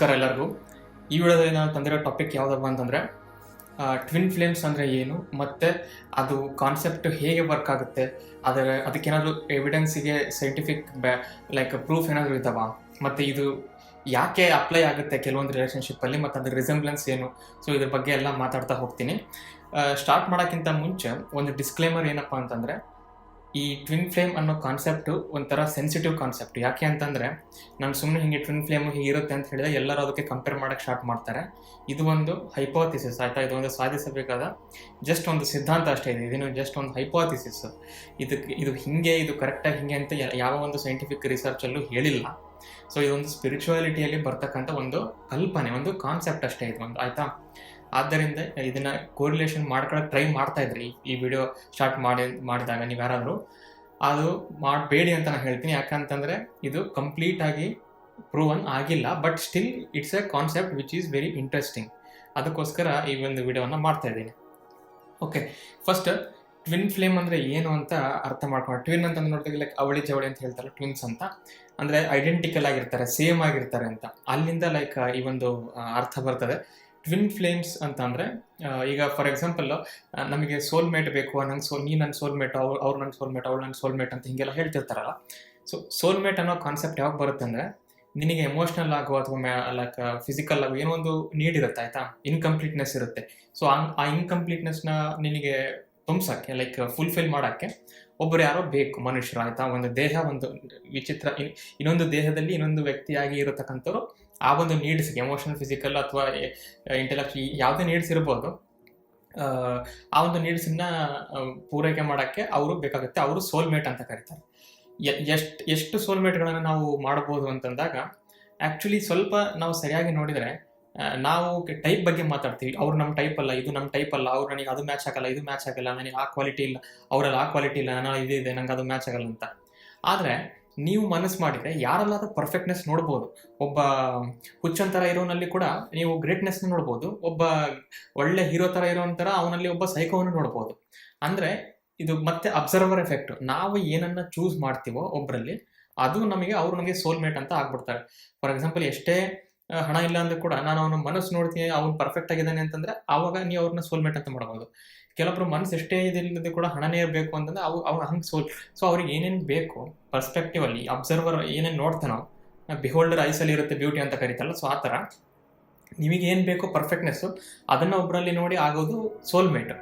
ನಮಸ್ಕಾರ ಎಲ್ಲರಿಗೂ. ಈ ವಿಡಿಯೋದಲ್ಲಿ ನಾನು ತಂದಿರೋ ಟಾಪಿಕ್ ಯಾವುದಪ್ಪ ಅಂತಂದರೆ ಟ್ವಿನ್ ಫ್ಲೇಮ್ಸ್ ಅಂದರೆ ಏನು, ಮತ್ತು ಅದು ಕಾನ್ಸೆಪ್ಟ್ ಹೇಗೆ ವರ್ಕ್ ಆಗುತ್ತೆ, ಅದರ, ಅದಕ್ಕೇನಾದರೂ ಎವಿಡೆನ್ಸಿಗೆ ಸೈಂಟಿಫಿಕ್ ಬ್ಯಾ ಲೈಕ್ ಪ್ರೂಫ್ ಏನಾದರೂ ಇದ್ದಾವ ಮತ್ತು ಇದು ಯಾಕೆ ಅಪ್ಲೈ ಆಗುತ್ತೆ ಕೆಲವೊಂದು ರಿಲೇಷನ್ಶಿಪ್ಪಲ್ಲಿ ಮತ್ತು ಅದ್ರ ರಿಸೆಂಬ್ಲೆನ್ಸ್ ಏನು? ಸೊ ಇದ್ರ ಬಗ್ಗೆ ಎಲ್ಲ ಮಾತಾಡ್ತಾ ಹೋಗ್ತೀನಿ. ಸ್ಟಾರ್ಟ್ ಮಾಡೋಕ್ಕಿಂತ ಮುಂಚೆ ಒಂದು ಡಿಸ್ಕ್ಲೇಮರ್ ಏನಪ್ಪ ಅಂತಂದರೆ ಈ ಟ್ವಿನ್ ಫ್ಲೇಮ್ ಅನ್ನೋ ಕಾನ್ಸೆಪ್ಟು ಒಂಥರ ಸೆನ್ಸಿಟಿವ್ ಕಾನ್ಸೆಪ್ಟ್ ಯಾಕೆ ಅಂತಂದರೆ, ನಾನು ಸುಮ್ಮನೆ ಹಿಂಗೆ ಟ್ವಿನ್ ಫ್ಲೇಮ್ ಹೀಗಿರುತ್ತೆ ಅಂತ ಹೇಳಿದ್ರೆ ಎಲ್ಲರೂ ಅದಕ್ಕೆ ಕಂಪೇರ್ ಮಾಡೋಕ್ಕೆ ಸ್ಟಾರ್ಟ್ ಮಾಡ್ತಾರೆ. ಇದು ಒಂದು ಹೈಪೋಥಿಸಿಸ್ ಆಯಿತಾ? ಇದು ಒಂದು ಸಾಧಿಸಬೇಕಾದ ಜಸ್ಟ್ ಒಂದು ಸಿದ್ಧಾಂತ ಅಷ್ಟೇ ಇದೆ. ಇದನ್ನು ಜಸ್ಟ್ ಒಂದು ಹೈಪೋಥಿಸಿಸ್ ಇದಕ್ಕೆ, ಇದು ಹಿಂಗೆ, ಇದು ಕರೆಕ್ಟಾಗಿ ಹಿಂಗೆ ಅಂತ ಯಾವ ಒಂದು ಸೈಂಟಿಫಿಕ್ ರಿಸರ್ಚಲ್ಲೂ ಹೇಳಿಲ್ಲ. ಸೊ ಇದೊಂದು ಸ್ಪಿರಿಚುವಾಲಿಟಿಯಲ್ಲಿ ಬರ್ತಕ್ಕಂಥ ಒಂದು ಕಲ್ಪನೆ, ಒಂದು ಕಾನ್ಸೆಪ್ಟ್ ಅಷ್ಟೇ ಇದು ಒಂದು, ಆಯಿತಾ? ಆದ್ದರಿಂದ ಇದನ್ನ ಕೋರಿಲೇಷನ್ ಮಾಡ್ಕೊಳಕ್ಕೆ ಟ್ರೈ ಮಾಡ್ತಾ ಇದ್ರಿ. ಈ- ಈ ವಿಡಿಯೋ ಸ್ಟಾರ್ಟ್ ಮಾಡಿ, ಮಾಡಿದಾಗ ನೀವು ಯಾರಾದರೂ. ಅದು ಮಾಡಬೇಡಿ ಅಂತ ನಾನು ಹೇಳ್ತೀನಿ. ಯಾಕಂತಂದರೆ ಇದು ಕಂಪ್ಲೀಟ್ ಆಗಿ ಪ್ರೂವನ್ ಆಗಿಲ್ಲ. But still it's a concept which is very interesting ಅದಕ್ಕೋಸ್ಕರ ಈ ಒಂದು ವಿಡಿಯೋವನ್ನು ಮಾಡ್ತಾ ಇದ್ದೀನಿ. ಓಕೆ ಫಸ್ಟ್ ಟ್ವಿನ್ ಫ್ಲೇಮ್ ಅಂದರೆ ಏನು ಅಂತ ಅರ್ಥ ಮಾಡ್ಕೊಂಡು ಟ್ವಿನ್ ಅಂತ ನೋಡಿದಾಗ ಲೈಕ್ ಅವಳಿ ಜವಳಿ ಅಂತ ಹೇಳ್ತಾರೆ ಟ್ವಿನ್ಸ್ ಅಂತ. ಅಂದರೆ ಐಡೆಂಟಿಕಲ್ ಆಗಿರ್ತಾರೆ ಸೇಮ್ ಆಗಿರ್ತಾರೆ ಅಂತ. ಅಲ್ಲಿಂದ ಲೈಕ್ ಈ ಒಂದು ಅರ್ಥ ಬರ್ತದೆ. ಟ್ವಿನ್ ಫ್ಲೇಮ್ಸ್ ಅಂತ ಅಂದರೆ ಈಗ ಫಾರ್ ಎಕ್ಸಾಂಪಲ್ ನಮಗೆ ಸೋಲ್ಮೇಟ್ ಬೇಕು ನಂಗೆ ಸೋಲ್ ನೀ ನನ್ನ ಸೋಲ್ಮೇಟ್ ಅವ್ರು ಅವ್ರು ನನ್ನ ಸೋಲ್ಮೇಟ್ ಅವಳು ನನ್ನ ಸೋಲ್ಮೇಟ್ ಅಂತ ಹಿಂಗೆಲ್ಲ ಹೇಳ್ತಿರ್ತಾರಲ್ಲ. ಸೊ ಸೋಲ್ಮೇಟ್ ಅನ್ನೋ ಕಾನ್ಸೆಪ್ಟ್ ಯಾವಾಗ ಬರುತ್ತೆ ಅಂದರೆ, ನಿನಗೆ ಎಮೋಷ್ನಲ್ ಆಗೋ ಅಥವಾ ಲೈಕ್ ಫಿಸಿಕಲ್ ಆಗೋ ಏನೋ ಒಂದು ನೀಡ್ ಇರುತ್ತೆ, ಆಯ್ತಾ? ಇನ್ಕಂಪ್ಲೀಟ್ನೆಸ್ ಇರುತ್ತೆ. ಸೊ ಆ ಇನ್ಕಂಪ್ಲೀಟ್ನೆಸ್ನ ನಿನಗೆ ತುಂಬಿಸೋಕ್ಕೆ ಲೈಕ್ ಫುಲ್ಫಿಲ್ ಮಾಡೋಕ್ಕೆ ಒಬ್ಬರು ಯಾರೋ ಬೇಕು, ಮನುಷ್ಯರು, ಆಯ್ತಾ? ಒಂದು ದೇಹ, ಒಂದು ವಿಚಿತ್ರ ಇನ್ನೊಂದು ದೇಹದಲ್ಲಿ ಇನ್ನೊಂದು ವ್ಯಕ್ತಿಯಾಗಿ ಇರತಕ್ಕಂಥವ್ರು ಆ ಒಂದು ನೀಡ್ಸ್ಗೆ ಎಮೋಷನಲ್ ಫಿಸಿಕಲ್ ಅಥವಾ ಇಂಟೆಲೆಕ್ಟ್ ಯಾವುದೇ ನೀಡ್ಸ್ ಇರ್ಬೋದು ಆ, ಒಂದು ನೀಡ್ಸನ್ನ ಪೂರೈಕೆ ಮಾಡೋಕ್ಕೆ ಅವರು ಬೇಕಾಗುತ್ತೆ. ಅವರು ಸೋಲ್ಮೇಟ್ ಅಂತ ಕರೀತಾರೆ. ಎಷ್ಟು ಎಷ್ಟು ಸೋಲ್ಮೇಟ್ಗಳನ್ನು ನಾವು ಮಾಡ್ಬೋದು ಅಂತಂದಾಗ ಆ್ಯಕ್ಚುಲಿ ಸ್ವಲ್ಪ ನಾವು ಸರಿಯಾಗಿ ನೋಡಿದರೆ ನಾವು ಟೈಪ್ ಬಗ್ಗೆ ಮಾತಾಡ್ತೀವಿ. ಅವ್ರು ನಮ್ಮ ಟೈಪ್ ಅಲ್ಲ ಇದು ನಮ್ಮ ಟೈಪ್ ಅಲ್ಲ ಅವ್ರು ನನಗೆ ಅದು ಮ್ಯಾಚ್ ಆಗಲ್ಲ ಇದು ಮ್ಯಾಚ್ ಆಗಲ್ಲ ನನಗೆ ಆ ಕ್ವಾಲಿಟಿ ಇಲ್ಲ ಅವರಲ್ಲಿ ಆ ಕ್ವಾಲಿಟಿ ಇಲ್ಲ ನಾನು ಇದು ಇದೆ ನಂಗೆ ಅದು ಮ್ಯಾಚ್ ಆಗಲ್ಲ ಅಂತ. ಆದರೆ ನೀವು ಮನಸ್ಸು ಮಾಡಿದರೆ ಯಾರಲ್ಲಾದ್ರೂ ಪರ್ಫೆಕ್ಟ್ನೆಸ್ ನೋಡ್ಬೋದು. ಒಬ್ಬ ಹುಚ್ಚನ್ ಥರ ಇರೋನಲ್ಲಿ ಕೂಡ ನೀವು ಗ್ರೇಟ್ನೆಸ್ನ ನೋಡ್ಬೋದು. ಒಬ್ಬ ಒಳ್ಳೆ ಹೀರೋ ಥರ ಇರೋಂಥರ ಅವನಲ್ಲಿ ಒಬ್ಬ ಸೈಕೋವನ್ನು ನೋಡ್ಬೋದು. ಅಂದರೆ ಇದು ಮತ್ತೆ ಅಬ್ಸರ್ವರ್ ಎಫೆಕ್ಟ್ ನಾವು ಏನನ್ನ ಚೂಸ್ ಮಾಡ್ತೀವೋ ಒಬ್ಬರಲ್ಲಿ ಅದು ನಮಗೆ ಅವ್ರು ನಮಗೆ ಸೋಲ್ಮೇಟ್ ಅಂತ ಆಗ್ಬಿಡ್ತಾರೆ. ಫಾರ್ ಎಕ್ಸಾಂಪಲ್ ಎಷ್ಟೇ ಹಣ ಇಲ್ಲ ಅಂದ್ರೂ ಕೂಡ ನಾನು ಅವನ ಮನಸ್ಸು ನೋಡ್ತೀನಿ, ಅವ್ನು ಪರ್ಫೆಕ್ಟ್ ಆಗಿದ್ದಾನೆ ಅಂತಂದ್ರೆ ಆವಾಗ ನೀವು ಅವ್ರನ್ನ ಸೋಲ್ಮೇಟ್ ಅಂತ ಮಾಡ್ಬೋದು. ಕೆಲವೊಬ್ರು ಮನಸ್ಸು ಎಷ್ಟೇ ಇದಿಲ್ಲದೆ ಕೂಡ ಹಣನೇ ಇರಬೇಕು ಅಂತಂದ್ರೆ ಅವು ಅವ್ರು ಹಂಗೆ ಸೋಲ್ ಸೊ ಅವ್ರಿಗೆ ಏನೇನು ಬೇಕು ಪರ್ಸ್ಪೆಕ್ಟಿವ್ ಅಲ್ಲಿ ಅಬ್ಸರ್ವರ್ ಏನೇನು ನೋಡ್ತಾನೋ ಬಿಹೋಲ್ಡರ್ ಐಸಲ್ಲಿ ಇರುತ್ತೆ ಬ್ಯೂಟಿ ಅಂತ ಕರೀತಲ್ಲ ಸೊ ಆ ಥರ ನಿಮಗೆ ಏನು ಬೇಕೋ ಪರ್ಫೆಕ್ಟ್ನೆಸ್ಸು ಅದನ್ನು ಒಬ್ಬರಲ್ಲಿ ನೋಡಿ ಆಗೋದು ಸೋಲ್ಮೇಟ್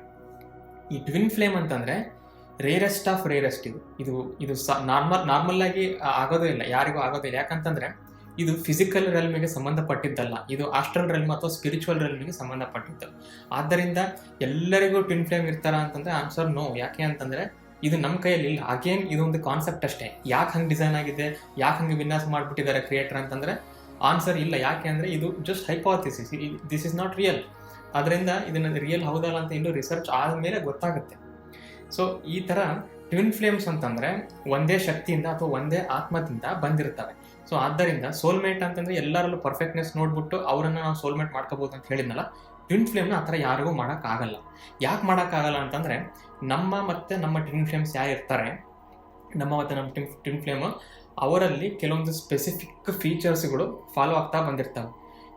ಈ ಟ್ವಿನ್ ಫ್ಲೇಮ್ ಅಂತಂದರೆ ರೇರೆಸ್ಟ್ ಆಫ್ ರೇರೆಸ್ಟ್ ಇದು. ಇದು ಇದು ನಾರ್ಮಲ್ ನಾರ್ಮಲ್ ಆಗಿ ಆಗೋದೇ ಇಲ್ಲ, ಯಾರಿಗೂ ಆಗೋದಿಲ್ಲ ಯಾಕಂತಂದ್ರೆ ಇದು ಫಿಸಿಕಲ್ ರೆಲ್ಮಿಗೆ ಸಂಬಂಧಪಟ್ಟಿದ್ದಲ್ಲ. ಇದು ಆಸ್ಟ್ರಲ್ ರೆಲ್ಮ್ ಅಥವಾ ಸ್ಪಿರಿಚುವಲ್ ರೆಲ್ಮಿಗೆ ಸಂಬಂಧಪಟ್ಟಿದ್ದು. ಆದ್ದರಿಂದ ಎಲ್ಲರಿಗೂ ಟ್ವಿನ್ ಫ್ಲೇಮ್ ಇರ್ತಾರ ಅಂತಂದ್ರೆ ಆನ್ಸರ್ ನೋ ಯಾಕೆ ಅಂತಂದ್ರೆ ಇದು ನಮ್ಮ ಕೈಯಲ್ಲಿ ಇಲ್ಲ. ಅಗೇನ್ ಇದೊಂದು ಕಾನ್ಸೆಪ್ಟ್ ಅಷ್ಟೇ. ಯಾಕೆ ಹಂಗೆ ಡಿಸೈನ್ ಆಗಿದೆ? ಯಾಕೆ ಹಂಗೆ ವಿನ್ಯಾಸ ಮಾಡಿಬಿಟ್ಟಿದ್ದಾರೆ ಕ್ರಿಯೇಟರ್ ಅಂತಂದ್ರೆ ಆನ್ಸರ್ ಇಲ್ಲ. ಯಾಕೆ ಅಂದ್ರೆ ಇದು just hypothesis this is not real ಅದರಿಂದ ಇದನ್ನ ರಿಯಲ್ ಹೌದಲ್ಲ ಅಂತ ಇನ್ನೂ ರಿಸರ್ಚ್ ಆದಮೇಲೆ ಗೊತ್ತಾಗುತ್ತೆ. ಸೊ ಈ ಥರ ಟ್ವಿನ್ ಫ್ಲೇಮ್ಸ್ ಅಂತಂದ್ರೆ ಒಂದೇ ಶಕ್ತಿಯಿಂದ ಅಥವಾ ಒಂದೇ ಆತ್ಮದಿಂದ ಬಂದಿರ್ತವೆ ಸೊ ಆದ್ದರಿಂದ ಸೋಲ್ಮೇಟ್ ಅಂತಂದ್ರೆ ಎಲ್ಲರಲ್ಲೂ ಪರ್ಫೆಕ್ಟ್ನೆಸ್ ನೋಡ್ಬಿಟ್ಟು ಅವರನ್ನು ನಾವು ಸೋಲ್ಮೇಟ್ ಮಾಡ್ಕೋಬಹುದು ಅಂತ ಹೇಳಿದ್ನಲ್ಲ ಟ್ವಿನ್ ಫ್ಲೇಮ್ನ ಆ ಥರ ಯಾರಿಗೂ ಮಾಡೋಕ್ಕಾಗಲ್ಲ. ಯಾಕೆ ಮಾಡೋಕ್ಕಾಗಲ್ಲ ಅಂತಂದರೆ, ನಮ್ಮ ಮತ್ತೆ ನಮ್ಮ ಟ್ವಿನ್ ಫ್ಲೇಮ್ಸ್ ಯಾರು ಇರ್ತಾರೆ, ನಮ್ಮ ಮತ್ತು ನಮ್ಮ ಟ್ವಿನ್ ಟ್ವಿನ್ ಫ್ಲೇಮ್ ಅವರಲ್ಲಿ ಕೆಲವೊಂದು ಸ್ಪೆಸಿಫಿಕ್ ಫೀಚರ್ಸ್ಗಳು ಫಾಲೋ ಆಗ್ತಾ ಬಂದಿರ್ತವೆ.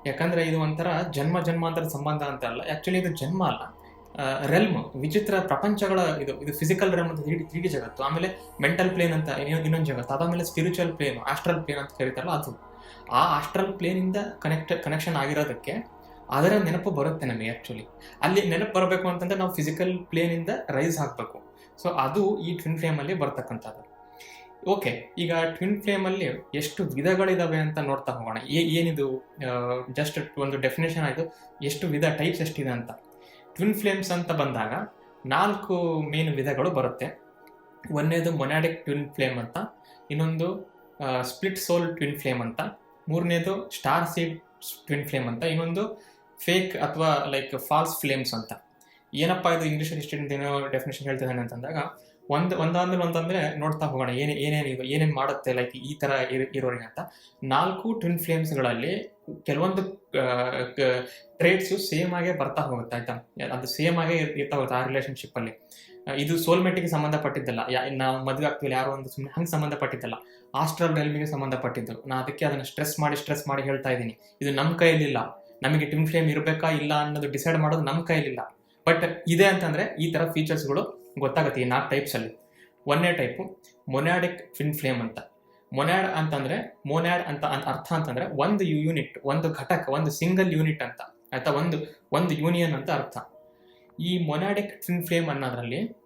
ಯಾಕಂದರೆ ಇದು ಒಂಥರ ಜನ್ಮ ಜನ್ಮಾಂತರ ಸಂಬಂಧ ಅಂತ ಅಲ್ಲ ಆ್ಯಕ್ಚುಲಿ ಇದು ಜನ್ಮ ಅಲ್ಲ. ರೆಲ್ಮ್ ವಿಚಿತ್ರ ಪ್ರಪಂಚಗಳ ಇದು ಇದು ಫಿಸಿಕಲ್ ರೆಲ್ಮ್ ಅಂತ ತ್ರೀ ಡಿ ಜಗತ್ತು, ಆಮೇಲೆ ಮೆಂಟಲ್ ಪ್ಲೇನ್ ಅಂತ ಇನ್ನೊಂದು ಜಗತ್ತು, ಅದಾದಮೇಲೆ ಸ್ಪಿರಿಚುವಲ್ ಪ್ಲೇನ್ ಆಸ್ಟ್ರಲ್ ಪ್ಲೇನ್ ಅಂತ ಕರೀತಾರಲ್ಲ ಅದು. ಆ ಆಸ್ಟ್ರಲ್ ಪ್ಲೇನಿಂದ ಕನೆಕ್ಟ್ ಕನೆಕ್ಷನ್ ಆಗಿರೋದಕ್ಕೆ ಅದರ ನೆನಪು ಬರುತ್ತೆ ನಮಗೆ ಆ್ಯಕ್ಚುಲಿ ಅಲ್ಲಿ ನೆನಪು ಬರಬೇಕು ಅಂತಂದ್ರೆ ನಾವು ಫಿಸಿಕಲ್ ಪ್ಲೇನಿಂದ ರೈಸ್ ಹಾಕಬೇಕು ಸೊ ಅದು ಈ ಟ್ವಿನ್ ಫ್ಲೇಮಲ್ಲಿ ಬರ್ತಕ್ಕಂಥದ್ದು. ಓಕೆ ಈಗ ಟ್ವಿನ್ ಫ್ಲೇಮಲ್ಲಿ ಎಷ್ಟು ವಿಧಗಳಿದಾವೆ ಅಂತ ನೋಡ್ತಾ ಹೋಗೋಣ. ಏನಿದು ಜಸ್ಟ್ ಒಂದು ಡೆಫಿನೇಷನ್ ಆಯಿತು. ಎಷ್ಟು ವಿಧ ಟೈಪ್ಸ್ ಎಷ್ಟಿದೆ ಅಂತ. ಟ್ವಿನ್ ಫ್ಲೇಮ್ಸ್ ಅಂತ ಬಂದಾಗ ನಾಲ್ಕು ಮೇನ್ ವಿಧಗಳು ಬರುತ್ತೆ. ಒಂದನೇದು ಮೊನಾಡಿಕ್ ಟ್ವಿನ್ ಫ್ಲೇಮ್ ಅಂತ, ಇನ್ನೊಂದು ಸ್ಪ್ಲಿಟ್ ಸೋಲ್ ಟ್ವಿನ್ ಫ್ಲೇಮ್ ಅಂತ, ಮೂರನೇದು ಸ್ಟಾರ್ ಸೀಡ್ ಟ್ವಿನ್ ಫ್ಲೇಮ್ ಅಂತ, ಇನ್ನೊಂದು ಫೇಕ್ ಅಥವಾ ಲೈಕ್ ಫಾಲ್ಸ್ ಫ್ಲೇಮ್ಸ್ ಅಂತ. ಏನಪ್ಪ ಇದು ಇಂಗ್ಲೀಷ್ ಏನೋ ಡೆಫಿನೇಷನ್ ಹೇಳ್ತಿದ್ದಾನೆ ಅಂತಂದಾಗ ಒಂದು ಒಂದಾದ್ಮೇಲೆ ಒಂದಂದ್ರೆ ನೋಡ್ತಾ ಹೋಗೋಣ, ಏನೇ ಏನೇನು ಇದು ಏನೇನು ಮಾಡುತ್ತೆ ಲೈಕ್ ಈ ಥರ ಇರೋ ಇರೋರಿಗೆ ಅಂತ. ನಾಲ್ಕು ಟ್ವಿನ್ ಫ್ಲೇಮ್ಸ್ಗಳಲ್ಲಿ ಕೆಲವೊಂದು ಟ್ರೇಡ್ಸು ಸೇಮ್ ಆಗೇ ಬರ್ತಾ ಹೋಗುತ್ತೆ, ಆಯ್ತಾ? ಅದು ಸೇಮ್ ಆಗೇ ಇರ್- ಇರ್ತಾ ಹೋಗುತ್ತೆ ಆ ರಿಲೇಷನ್ಶಿಪ್ಪಲ್ಲಿ ಇದು ಸೋಲ್ಮೇಟಿಗೆ ಸಂಬಂಧಪಟ್ಟಿದ್ದಲ್ಲ. ನಾವು ಮದುವೆ ಆಗ್ತೀವಿ ಯಾರೋ ಒಂದು ಸುಮ್ಮನೆ ಹಂಗೆ ಸಂಬಂಧಪಟ್ಟಿದ್ದಲ್ಲ. ಆಸ್ಟ್ರಲ್ ರೆಲ್ಮಿಗೆ ಸಂಬಂಧಪಟ್ಟಿದ್ದು. ನಾನು ಅದಕ್ಕೆ ಅದನ್ನು ಸ್ಟ್ರೆಸ್ ಮಾಡಿ ಸ್ಟ್ರೆಸ್ ಮಾಡಿ ಹೇಳ್ತಾ ಇದ್ದೀನಿ. ಇದು ನಮ್ಮ ಕೈಯಲ್ಲಿಲ್ಲ. ನಮಗೆ ಟಿಮ್ ಫ್ಲೇಮ್ ಇರಬೇಕಾ, ಇಲ್ಲ ಅನ್ನೋದು ಡಿಸೈಡ್ ಮಾಡೋದು ನಮ್ಮ ಕೈಯಲ್ಲಿಲ್ಲ. ಬಟ್ ಇದೆ ಅಂತಂದ್ರೆ ಈ ಥರ ಫೀಚರ್ಸ್ಗಳು ಗೊತ್ತಾಗುತ್ತೆ ಈ ನಾಲ್ಕು ಟೈಪ್ಸಲ್ಲಿ ಒಂದನೇ ಟೈಪು ಮೊನ್ಯಾಡಿಕ್ ಫಿನ್ ಫ್ಲೇಮ್ ಅಂತ. ಮೊನ್ಯಾಡ್ ಅಂತಂದ್ರೆ ಮೊನ್ಯಾಡ್ ಅಂತ ಅರ್ಥ ಅಂತಂದ್ರೆ ಒಂದು ಯೂನಿಟ್ ಒಂದು ಘಟಕ, ಒಂದು ಸಿಂಗಲ್ ಯೂನಿಟ್ ಅಂತ. ಆಯ್ತಾ? ಒಂದು ಒಂದು ಯೂನಿಯನ್ ಅಂತ ಅರ್ಥ. ಈ ಮೊನ್ಯಾಡಿಕ್ ಫಿನ್ ಫ್ಲೇಮ್ ಅನ್ನೋದ್ರಲ್ಲಿ